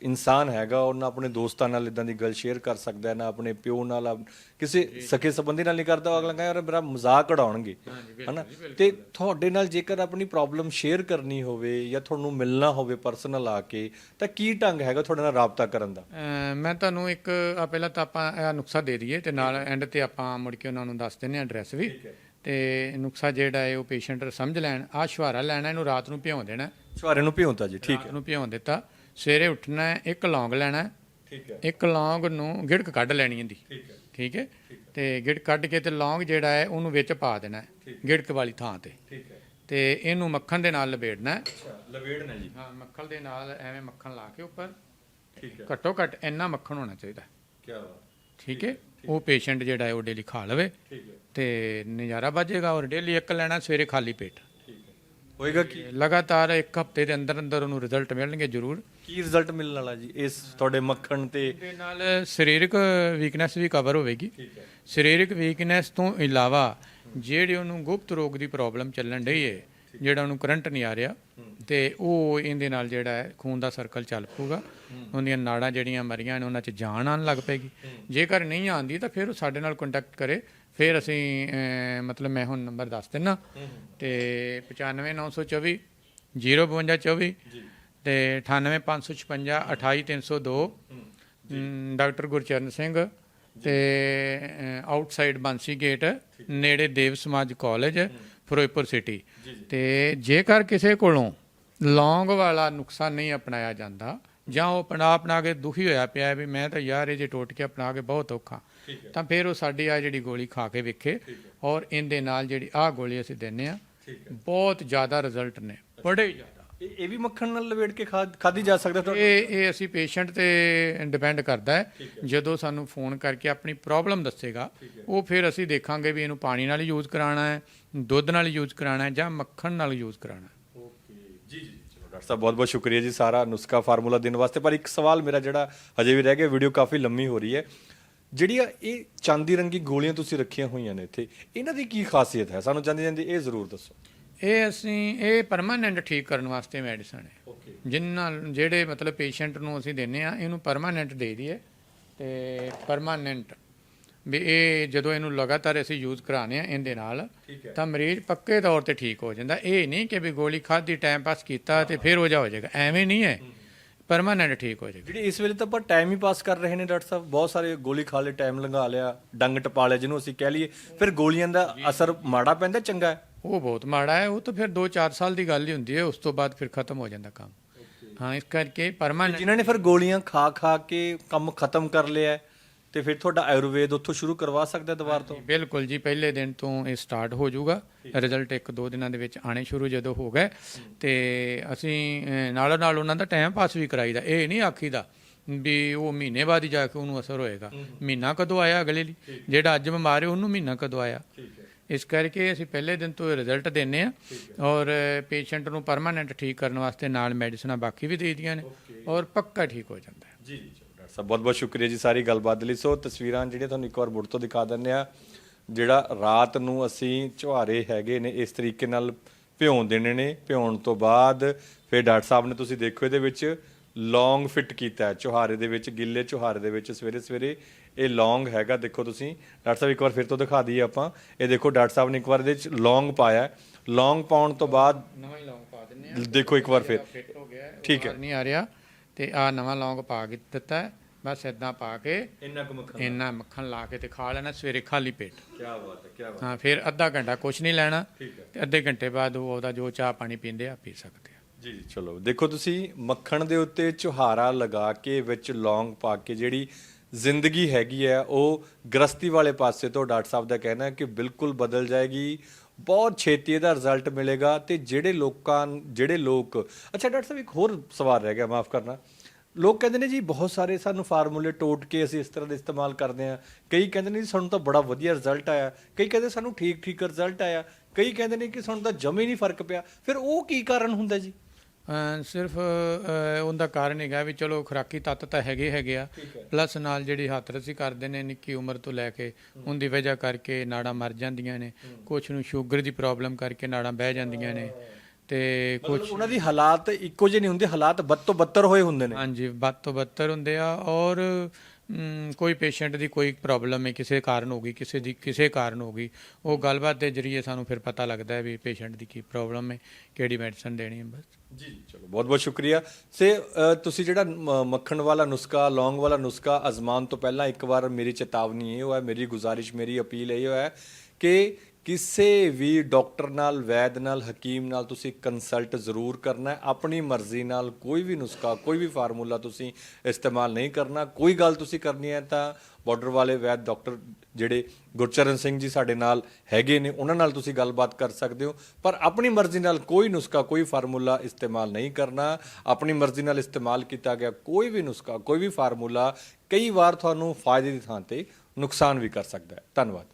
ਇਨਸਾਨ ਹੈਗਾ ਉਹ ਨਾ ਆਪਣੇ ਦੋਸਤਾਂ ਨਾਲ ਇਦਾਂ ਦੀ ਗੱਲ ਸ਼ੇਅਰ ਕਰ ਸਕਦਾ ਹੈ ਨਾ ਆਪਣੇ ਪਿਓ ਨਾਲ ਆਪ- ਕਿਸੇ ਸਕੇ ਸੰਬੰਧੀ ਨਾਲ ਨਹੀਂ ਕਰਦਾ ਉਹ ਅਗਲਾ ਕਹਿੰਦਾ ਯਾਰ ਮੇਰਾ ਮਜ਼ਾਕ ਉਡਾਉਣਗੇ। ਹਨਾ? ਤੇ ਤੁਹਾਡੇ ਨਾਲ ਜੇਕਰ ਆਪਣੀ ਪ੍ਰੋਬਲਮ ਸ਼ੇਅਰ ਕਰਨੀ ਹੋਵੇ ਜਾਂ ਤੁਹਾਨੂੰ ਮਿਲਣਾ ਹੋਵੇ ਪਰਸਨਲ ਆ ਕੇ ਤਾਂ ਕੀ ਢੰਗ ਹੈਗਾ ਤੁਹਾਡੇ ਨਾਲ ਰਾਬਤਾ ਕਰਨ ਦਾ? ਅਮ ਮੈਂ ਤੁਹਾਨੂੰ ਇੱਕ ਆ ਪਹਿਲਾਂ ਤਾਂ ਆਪਾਂ ਇਹ ਨੁਕਸਾ ਦੇ ਦਈਏ ਤੇ ਨਾਲ ਐਂਡ ਤੇ ਆਪਾਂ ਮੁੜ ਕੇ ਉਹਨਾਂ ਨੂੰ ਦੱਸ ਦਿੰਨੇ ਆ ਐਡਰੈਸ ਵੀ। ਤੇ ਨੁਕਸਾ ਜਿਹੜਾ ਹੈ ਉਹ ਪੇਸ਼ੈਂਟ ਸਮਝ ਲੈਣ ਆ ਸ਼ਵਾਰਾ ਲੈਣਾ ਇਹਨੂੰ ਰਾਤ ਨੂੰ ਭਿਉਂ ਦੇਣਾ। ਛੁਆਰੇ ਨੂੰ ਭਿਉਂਤਾ ਜੀ ਠੀਕ ਰਾਤ ਨੂੰ ਭਿਉਂ ਦਿੱਤਾ। ਸਵੇਰੇ ਉੱਠਣਾ ਇੱਕ ਲੌਂਗ ਲੈਣਾ ਠੀਕ ਹੈ। ਇੱਕ ਲੌਂਗ ਨੂੰ ਗਿੜਕ ਕੱਢ ਲੈਣੀ ਇਹਦੀ ਠੀਕ ਹੈ। ਠੀਕ ਹੈ? ਤੇ ਗਿੜਕ ਕੱਢ ਕੇ ਤੇ ਲੌਂਗ ਜਿਹੜਾ ਹੈ ਉਹਨੂੰ ਵਿੱਚ ਪਾ ਦੇਣਾ ਗਿੜਕ ਵਾਲੀ ਥਾਂ ਤੇ। ਠੀਕ ਹੈ। ਤੇ ਇਹਨੂੰ ਮੱਖਣ ਦੇ ਨਾਲ ਹੈ। ਅੱਛਾ ਲਵੇੜਨਾ ਜੀ। ਹਾਂ ਮੱਖਣ ਦੇ ਨਾਲ ਐਵੇਂ ਮੱਖਣ ਲਾ ਕੇ ਉੱਪਰ। ਠੀਕ ਹੈ। ਘੱਟੋ ਘੱਟ ਇੰਨਾ ਮੱਖਣ ਹੋਣਾ ਚਾਹੀਦਾ ਕੀ ਬਾਤ। ਠੀਕ ਹੈ? ਉਹ ਪੇਸ਼ੈਂਟ ਜਿਹੜਾ ਹੈ ਉਹ ਡੇਲੀ ਖਾ ਲਵੇ। ਠੀਕ ਹੈ। ਤੇ ਨਜ਼ਾਰਾ ਵੱਜੇਗਾ ਔਰ ਡੇਲੀ ਇੱਕ ਲੈਣਾ ਸਵੇਰੇ ਖਾਲੀ ਪੇਟ। ਹੋਏਗਾ ਕੀ? ਲਗਾਤਾਰ ਇੱਕ ਹਫ਼ਤੇ ਦੇ ਅੰਦਰ ਅੰਦਰ ਉਹਨੂੰ ਰਿਜ਼ਲਟ ਮਿਲਣਗੇ ਜ਼ਰੂਰ। ਕੀ ਰਿਜ਼ਲਟ ਮਿਲਣ ਵਾਲਾ ਜੀ? ਇਸ ਤੁਹਾਡੇ ਮੱਖਣ ਤੇ ਦੇ ਨਾਲ ਸਰੀਰਕ ਵੀਕਨੈਸ ਵੀ ਕਵਰ ਹੋਵੇਗੀ। ਠੀਕ ਹੈ। ਸਰੀਰਕ ਵੀਕਨੈਸ ਤੋਂ ਇਲਾਵਾ ਜਿਹੜੇ ਉਹਨੂੰ ਗੁਪਤ ਰੋਗ ਦੀ ਪ੍ਰੋਬਲਮ ਚੱਲਣ ਰਹੀ ਹੈ। ਜਿਹੜਾ ਉਹਨੂੰ ਕਰੰਟ ਨਹੀਂ ਆ ਰਿਹਾ ਤੇ ਉਹ ਇਹਦੇ ਨਾਲ ਜਿਹੜਾ ਹੈ ਖੂਨ ਦਾ ਸਰਕਲ ਚੱਲ ਪਊਗਾ। ਉਹਦੀਆਂ ਨਾੜਾਂ ਜਿਹੜੀਆਂ ਮਰੀਆਂ ਨੇ ਉਹਨਾਂ 'ਚ ਜਾਨ ਆਉਣ ਲੱਗ ਪੈਗੀ ਜੇਕਰ ਨਹੀਂ ਆਂਦੀ ਤਾਂ ਫਿਰ ਉਹ ਸਾਡੇ ਨਾਲ ਕੰਟੈਕਟ ਕਰੇ। ਫਿਰ ਅਸੀਂ ਅਹ, ਮਤਲਬ ਮੈਂ ਹੁਣ ਨੰਬਰ ਦੱਸ ਦਿੰਨਾ। ਤੇ 95924 05224 ਤੇ 98556 28302 ਅਮ, ਡਾਕਟਰ ਗੁਰਚਰਨ ਸਿੰਘ ਤੇ ਆਊਟਸਾਈਡ ਬਾਂਸੀ ਗੇਟ ਨੇੜੇ ਦੇਵ ਸਮਾਜ ਕਾਲਜ ਫਿਰੋਜ਼ਪੁਰ ਸਿਟੀ ਤੇ ਜੇਕਰ ਕਿਸੇ ਕੋਲੋਂ ਲੌਂਗ ਵਾਲਾ ਨੁਕਸਾਨ ਨਹੀਂ ਅਪਣਾਇਆ ਜਾਂਦਾ ਜਾਂ ਉਹ ਆਪਣਾ ਆਪਣਾ ਕੇ ਦੁਖੀ ਹੋਇਆ ਪਿਆ ਹੈ ਵੀ ਮੈਂ ਤਾਂ ਯਾਰ ਇਹ ਜੇ ਟੋਟ ਕੇ ਅਪਣਾ ਕੇ ਬਹੁਤ ਔਖਾ ਤਾਂ ਫਿਰ ਉਹ ਸਾਡੀ ਆ ਜਿਹੜੀ ਗੋਲੀ ਖਾ ਕੇ ਵੇਖੇ ਔਰ ਇਹਦੇ ਨਾਲ ਜਿਹੜੀ ਆ ਗੋਲੀ ਅਸੀਂ ਦਿੰਨੇ ਆ ਬਹੁਤ ਜ਼ਿਆਦਾ ਰਿਜ਼ਲਟ ਨੇ ਬੜੇ ਜ਼ਿਆਦਾ। ਇਹ ਵੀ ਮੱਖਣ ਨਾਲ ਲਵੇੜ ਕੇ ਖਾਦੀ ਜਾ ਸਕਦਾ ਇਹ ਇਹ ਅਸੀਂ ਪੇਸ਼ੈਂਟ ਤੇ ਡਿਪੈਂਡ ਕਰਦਾ ਹੈ। ਜਦੋਂ ਸਾਨੂੰ ਫੋਨ ਕਰਕੇ ਆਪਣੀ ਪ੍ਰੋਬਲਮ ਦੱਸੇਗਾ ਉਹ ਫਿਰ ਅਸੀਂ ਦੇਖਾਂਗੇ ਵੀ ਇਹਨੂੰ ਪਾਣੀ ਨਾਲ ਯੂਜ਼ ਕਰਾਉਣਾ ਹੈ ਦੁੱਧ ਨਾਲ ਯੂਜ਼ ਕਰਾਉਣਾ ਹੈ ਜਾਂ ਮੱਖਣ ਨਾਲ ਯੂਜ਼ ਕਰਾਉਣਾ ਹੈ। ਓਕੇ। ਜੀ ਜੀ ਚਲੋ ਡਾਕਟਰ ਸਾਹਿਬ ਬਹੁਤ ਬਹੁਤ ਸ਼ੁਕਰੀਆ ਜੀ ਸਾਰਾ ਨੁਸਖਾ ਫਾਰਮੂਲਾ ਦੇਣ ਵਾਸਤੇ। ਪਰ ਇੱਕ ਸਵਾਲ ਮੇਰਾ ਜਿਹੜਾ ਹਜੇ ਵੀ ਰਹਿ ਗਿਆ ਵੀਡੀਓ ਕਾਫੀ ਲੰਮੀ ਹੋ ਰਹੀ ਹੈ। ਜਿਹੜੀਆਂ ਇਹ ਚਾਂਦੀ ਰੰਗੀ ਗੋਲੀਆਂ ਤੁਸੀਂ ਰੱਖੀਆਂ ਹੋਈਆਂ ਨੇ ਇੱਥੇ ਇਹਨਾਂ ਦੀ ਕੀ ਖਾਸੀਅਤ ਹੈ? ਸਾਨੂੰ ਚਾਂਦੀ ਜਾਂਦੀ ਇਹ ਜ਼ਰੂਰ ਦੱਸੋ। ਇਹ ਅਸੀਂ ਇਹ ਪਰਮਾਨੈਂਟ ਠੀਕ ਕਰਨ ਵਾਸਤੇ ਮੈਡੀਸਨ ਹੈ। ਓਕੇ ਜਿਨ੍ਹਾਂ ਜਿਹੜੇ ਮਤਲਬ ਪੇਸ਼ੈਂਟ ਨੂੰ ਅਸੀਂ ਦਿੰਨੇ ਆ ਇਹਨੂੰ ਪਰਮਾਨੈਂਟ ਦੇ ਦਈਏ ਤੇ ਪਰਮਾਨੈਂਟ ਵੀ ਇਹ ਜਦੋਂ ਇਹਨੂੰ ਲਗਾਤਾਰ ਅਸੀਂ ਯੂਜ਼ ਕਰਾਣੇ ਆ ਇਹਦੇ ਨਾਲ। ਤਾਂ ਮਰੀਜ਼ ਪੱਕੇ ਤੌਰ ਤੇ ਠੀਕ ਹੋ ਜਾਂਦਾ। ਇਹ ਨਹੀਂ ਕਿ ਵੀ ਗੋਲੀ ਖਾਧੀ ਟਾਈਮ ਪਾਸ ਕੀਤਾ ਤੇ ਫਿਰ ਹੋ ਜਾ ਹੋ ਜਾਏਗਾ। ਐਵੇਂ ਨਹੀਂ ਹੈ। ਪਰਮਾਨੈਂਟ ਠੀਕ ਹੋ ਜਾਏਗਾ। ਜਿਹੜੀ ਇਸ ਵੇਲੇ ਤਾਂ ਆਪਾਂ ਟਾਈਮ ਹੀ ਪਾਸ ਕਰ ਰਹੇ ਨੇ ਡਾਕਟਰ ਸਾਹਿਬ। ਬਹੁਤ ਸਾਰੇ ਗੋਲੀ ਖਾ ਲੇ ਟਾਈਮ ਲੰਘਾ ਲਿਆ ਡੰਗ ਟਪਾ ਲਿਆ ਜਿਹਨੂੰ ਅਸੀਂ ਕਹਿ ਲਈਏ। ਫਿਰ ਗੋਲੀਆਂ ਦਾ ਅਸਰ ਮਾੜਾ ਪੈਂਦਾ ਚੰਗਾ? ਹੈ ਉਹ ਬਹੁਤ ਮਾੜਾ ਹੈ। ਉਹ ਤਾਂ ਫਿਰ 2-4 ਸਾਲ ਦੀ ਗੱਲ ਹੀ ਹੁੰਦੀ ਹੈ। ਉਸ ਤੋਂ ਬਾਅਦ ਫਿਰ ਖਤਮ ਹੋ ਜਾਂਦਾ ਕੰਮ। ਹਾਂ ਇਸ ਕਰਕੇ ਪਰਮਾਨੈਂਟ ਜਿਨ੍ਹਾਂ ਨੇ ਫਿਰ ਗੋਲੀਆਂ ਖਾ ਖਾ ਕੇ ਕੰਮ ਖਤਮ ਕਰ ਲਿਆ ਤੇ ਫਿਰ ਤੁਹਾਡਾ ਆਯੁਰਵੇਦ ਉੱਥੋਂ ਸ਼ੁਰੂ ਕਰਵਾ ਸਕਦਾ ਦੁਬਾਰ ਤੋਂ? ਬਿਲਕੁਲ ਜੀ ਪਹਿਲੇ ਦਿਨ ਤੋਂ ਇਹ ਸਟਾਰਟ ਹੋ ਜਾਊਗਾ। ਰਿਜ਼ਲਟ ਇੱਕ ਦੋ ਦਿਨਾਂ ਦੇ ਵਿੱਚ ਆਣੇ ਸ਼ੁਰੂ ਜਦੋਂ ਹੋ ਗਏ ਤੇ ਅਸੀਂ ਨਾਲੋਂ ਨਾਲ ਉਹਨਾਂ ਦਾ ਟਾਈਮ ਪਾਸ ਵੀ ਕਰਾਈਦਾ। ਇਹ ਨਹੀਂ ਆਖੀਦਾ ਵੀ ਉਹ ਮਹੀਨੇ ਬਾਅਦ ਹੀ ਜਾ ਕੇ ਉਹਨੂੰ ਅਸਰ ਹੋਏਗਾ। ਮਹੀਨਾ ਕਦੋਂ ਆਇਆ ਅਗਲੇ ਲਈ? ਜਿਹੜਾ ਅੱਜ ਬਿਮਾਰ ਹੈ ਉਹਨੂੰ ਮਹੀਨਾ ਕਦੋਂ ਆਇਆ? ਇਸ ਕਰਕੇ ਅਸੀਂ ਪਹਿਲੇ ਦਿਨ ਤੋਂ ਰਿਜ਼ਲਟ ਦਿੰਨੇ ਆ ਔਰ ਪੇਸ਼ੈਂਟ ਨੂੰ ਪਰਮਾਨੈਂਟ ਠੀਕ ਕਰਨ ਵਾਸਤੇ ਨਾਲ ਮੈਡੀਸਨਾਂ ਬਾਕੀ ਵੀ ਦੇ ਦੀਆਂ ਨੇ। ਔਰ ਪੱਕਾ ਠੀਕ ਹੋ ਜਾਂਦਾ ਜੀ ਜੀ ਸਾਹਿਬ ਬਹੁਤ ਬਹੁਤ ਸ਼ੁਕਰੀਆ ਜੀ ਸਾਰੀ ਗੱਲਬਾਤ ਲਈ। ਸੋ ਤਸਵੀਰਾਂ ਜਿਹੜੀਆਂ ਤੁਹਾਨੂੰ ਇੱਕ ਵਾਰ ਮੁੜ ਤੋਂ ਦਿਖਾ ਦਿੰਨੇ ਆ ਜਿਹੜਾ ਰਾਤ ਨੂੰ ਅਸੀਂ ਚੁਹਾਰੇ ਹੈਗੇ ਨੇ ਇਸ ਤਰੀਕੇ ਨਾਲ ਭਿਉਂ ਦੇਣੇ ਨੇ। ਭਿਉਣ ਤੋਂ ਬਾਅਦ ਫਿਰ ਡਾਕਟਰ ਸਾਹਿਬ ਨੇ ਤੁਸੀਂ ਦੇਖੋ ਇਹਦੇ ਵਿੱਚ ਲੌਂਗ ਫਿੱਟ ਕੀਤਾ ਹੈ ਚੁਹਾਰੇ ਦੇ ਵਿੱਚ ਗਿੱਲੇ ਚੁਹਾਰੇ ਦੇ ਵਿੱਚ ਸਵੇਰੇ ਸਵੇਰੇ। ਇਹ ਲੌਂਗ ਹੈਗਾ ਦੇਖੋ ਤੁਸੀਂ। ਡਾਕਟਰ ਸਾਹਿਬ ਇੱਕ ਵਾਰ ਫਿਰ ਤੋਂ ਦਿਖਾ ਦਈਏ ਆਪਾਂ। ਇਹ ਦੇਖੋ ਡਾਕਟਰ ਸਾਹਿਬ ਨੇ ਇੱਕ ਵਾਰ ਇਹਦੇ ਵਿੱਚ ਲੌਂਗ ਪਾਇਆ ਲੌਂਗ ਪਾਉਣ ਤੋਂ ਬਾਅਦ ਨਵਾਂ ਹੀ ਲੌਂਗ ਪਾ ਦਿੰਨੇ ਆ ਦੇਖੋ ਇੱਕ ਵਾਰ ਫਿਰ। ਠੀਕ ਹੈ। ਨਹੀਂ ਆ ਰਿਹਾ। ਤੇ ਆ ਨਵਾਂ ਲੌਂਗ ਪਾ ਕੇ ਦਿੱਤਾ। ਬਸ ਇਦਾਂ ਪਾ ਕੇ ਇੰਨਾ ਕੁ ਮੱਖਣ ਇੰਨਾ ਮੱਖਣ ਲਾ ਕੇ ਤੇ ਖਾ ਲੈਣਾ ਸਵੇਰੇ ਖਾਲੀ ਪੇਟ। ਕੀ ਬਾਤ ਹੈ ਕੀ ਬਾਤ। ਹਾਂ ਫਿਰ ਅੱਧਾ ਘੰਟਾ ਕੁਝ ਨਹੀਂ ਲੈਣਾ ਠੀਕ ਹੈ। ਤੇ ਅੱਧੇ ਘੰਟੇ ਬਾਅਦ ਉਹ ਉਹਦਾ ਜੋ ਚਾਹ ਪਾਣੀ ਪੀਂਦੇ ਆ ਪੀ ਸਕਦੇ ਆ। ਜੀ ਜੀ। ਚਲੋ ਦੇਖੋ ਤੁਸੀਂ ਮੱਖਣ ਦੇ ਉੱਤੇ ਚੁਹਾਰਾ ਲਗਾ ਕੇ ਵਿੱਚ ਲੌਂਗ ਪਾ ਕੇ ਜਿਹੜੀ ਜ਼ਿੰਦਗੀ ਹੈਗੀ ਹੈ ਉਹ ਗ੍ਰਸਤੀ ਵਾਲੇ ਪਾਸੇ ਤੋਂ ਡਾਕਟਰ ਸਾਹਿਬ ਦਾ ਕਹਿਣਾ ਹੈ ਕਿ ਬਿਲਕੁਲ ਬਦਲ ਜਾਏਗੀ। ਬਹੁਤ ਛੇਤੀ ਇਹਦਾ ਰਿਜ਼ਲਟ ਮਿਲੇਗਾ ਤੇ ਜਿਹੜੇ ਲੋਕਾਂ ਜਿਹੜੇ ਲੋਕ ਅੱਛਾ ਡਾਕਟਰ ਸਾਹਿਬ ਇੱਕ ਹੋਰ ਸਵਾਲ ਰਹਿ ਗਿਆ ਮਾਫ ਕਰਨਾ। ਲੋਕ ਕਹਿੰਦੇ ਨੇ ਜੀ ਬਹੁਤ ਸਾਰੇ ਸਾਨੂੰ ਫਾਰਮੂਲੇ ਟੋਟ ਕੇ ਅਸੀਂ ਇਸ ਤਰ੍ਹਾਂ ਦੇ ਇਸਤੇਮਾਲ ਕਰਦੇ ਆ ਕਈ ਕਹਿੰਦੇ ਨੇ ਜੀ ਸਾਨੂੰ ਤਾਂ ਬੜਾ ਵਧੀਆ ਰਿਜ਼ਲਟ ਆਇਆ। ਕਈ ਕਹਿੰਦੇ ਸਾਨੂੰ ਠੀਕ ਠੀਕ ਰਿਜ਼ਲਟ ਆਇਆ। ਕਈ ਕਹਿੰਦੇ ਨੇ ਕਿ ਸਾਨੂੰ ਤਾਂ ਜਮੇ ਨਹੀਂ ਫ਼ਰਕ ਪਿਆ। ਫਿਰ ਉਹ ਕੀ ਕਾਰਨ ਹੁੰਦਾ ਜੀ? ਸਿਰਫ ਉਹਦਾ ਕਾਰਨ ਹੈਗਾ ਵੀ ਚਲੋ ਖੁਰਾਕੀ ਤੱਤ ਤਾਂ ਹੈਗੇ ਹੈਗੇ ਆ। ਪਲੱਸ ਨਾਲ ਜਿਹੜੀ ਹੱਥ ਰਸੀ ਕਰਦੇ ਨੇ ਨਿੱਕੀ ਉਮਰ ਤੋਂ ਲੈ ਕੇ ਉਹਦੀ ਵਜ੍ਹਾ ਕਰਕੇ ਨਾੜਾਂ ਮਰ ਜਾਂਦੀਆਂ ਨੇ। ਕੁਝ ਨੂੰ ਸ਼ੂਗਰ ਦੀ ਪ੍ਰੋਬਲਮ ਕਰਕੇ ਨਾੜਾਂ ਬਹਿ ਜਾਂਦੀਆਂ ਨੇ। ਤੇ ਕੁਝ ਉਹਨਾਂ ਦੀ ਹਾਲਾਤ ਇੱਕੋ ਜਿਹੇ ਨਹੀਂ ਹੁੰਦੇ ਹਾਲਾਤ ਬਦ ਤੋਂ ਬੱਤਰ ਹੋਏ ਹੁੰਦੇ ਨੇ। ਹਾਂਜੀ ਵੱਧ ਤੋਂ ਬੱਤਰ ਹੁੰਦੇ ਆ ਔਰ ਮ, ਕੋਈ ਪੇਸ਼ੈਂਟ ਦੀ ਕੋਈ ਪ੍ਰੋਬਲਮ ਹੈ ਕਿਸੇ ਕਾਰਨ ਹੋ ਗਈ ਕਿਸੇ ਦੀ ਕਿਸੇ ਕਾਰਨ ਹੋ ਗਈ ਉਹ ਗੱਲਬਾਤ ਦੇ ਜ਼ਰੀਏ ਸਾਨੂੰ ਫਿਰ ਪਤਾ ਲੱਗਦਾ ਹੈ ਵੀ ਪੇਸ਼ੈਂਟ ਦੀ ਕੀ ਪ੍ਰੋਬਲਮ ਹੈ ਕਿਹੜੀ ਮੈਡੀਸਨ ਦੇਣੀ ਹੈ ਬਸ। ਜੀ ਚਲੋ ਬਹੁਤ ਬਹੁਤ ਸ਼ੁਕਰੀਆ। ਸੇ ਅ, ਤੁਸੀਂ ਜਿਹੜਾ ਮ- ਮੱਖਣ ਵਾਲਾ ਨੁਸਖਾ ਲੌਂਗ ਵਾਲਾ ਨੁਸਖਾ ਅਜ਼ਮਾਨ ਤੋਂ ਪਹਿਲਾਂ ਇੱਕ ਵਾਰ ਮੇਰੀ ਚੇਤਾਵਨੀ ਇਹ ਹੈ ਮੇਰੀ ਗੁਜ਼ਾਰਿਸ਼ ਮੇਰੀ ਅਪੀਲ ਇਹ ਹੈ ਕਿ ਕਿਸੇ ਵੀ ਡਾਕਟਰ ਨਾਲ, ਵੈਦ ਨਾਲ, ਹਕੀਮ ਨਾਲ ਤੁਸੀਂ ਕੰਸਲਟ ਜ਼ਰੂਰ ਕਰਨਾ ਹੈ। ਆਪਣੀ ਮਰਜ਼ੀ ਨਾਲ ਕੋਈ ਵੀ ਨੁਸਖਾ, ਕੋਈ ਵੀ ਫਾਰਮੂਲਾ ਤੁਸੀਂ ਇਸਤੇਮਾਲ ਨਹੀਂ ਕਰਨਾ। ਕੋਈ ਗੱਲ ਤੁਸੀਂ ਕਰਨੀ ਹੈ ਤਾਂ ਬਾਰਡਰ ਵਾਲੇ ਵੈਦ ਡਾਕਟਰ ਜਿਹੜੇ ਗੁਰਚਰਨ ਸਿੰਘ ਜੀ ਸਾਡੇ ਨਾਲ ਹੈਗੇ ਨੇ, ਉਹਨਾਂ ਨਾਲ ਤੁਸੀਂ ਗੱਲਬਾਤ ਕਰ ਸਕਦੇ ਹੋ। ਪਰ ਆਪਣੀ ਮਰਜ਼ੀ ਨਾਲ ਕੋਈ ਨੁਸਖਾ, ਕੋਈ ਫਾਰਮੂਲਾ ਇਸਤੇਮਾਲ ਨਹੀਂ ਕਰਨਾ। ਆਪਣੀ ਮਰਜ਼ੀ ਨਾਲ ਇਸਤੇਮਾਲ ਕੀਤਾ ਗਿਆ ਕੋਈ ਵੀ ਨੁਸਖਾ, ਕੋਈ ਵੀ ਫਾਰਮੂਲਾ, ਕਈ ਵਾਰ ਤੁਹਾਨੂੰ ਫਾਇਦੇ ਦੀ ਥਾਂ ਤੇ ਨੁਕਸਾਨ ਵੀ ਕਰ ਸਕਦਾ ਹੈ। ਧੰਨਵਾਦ।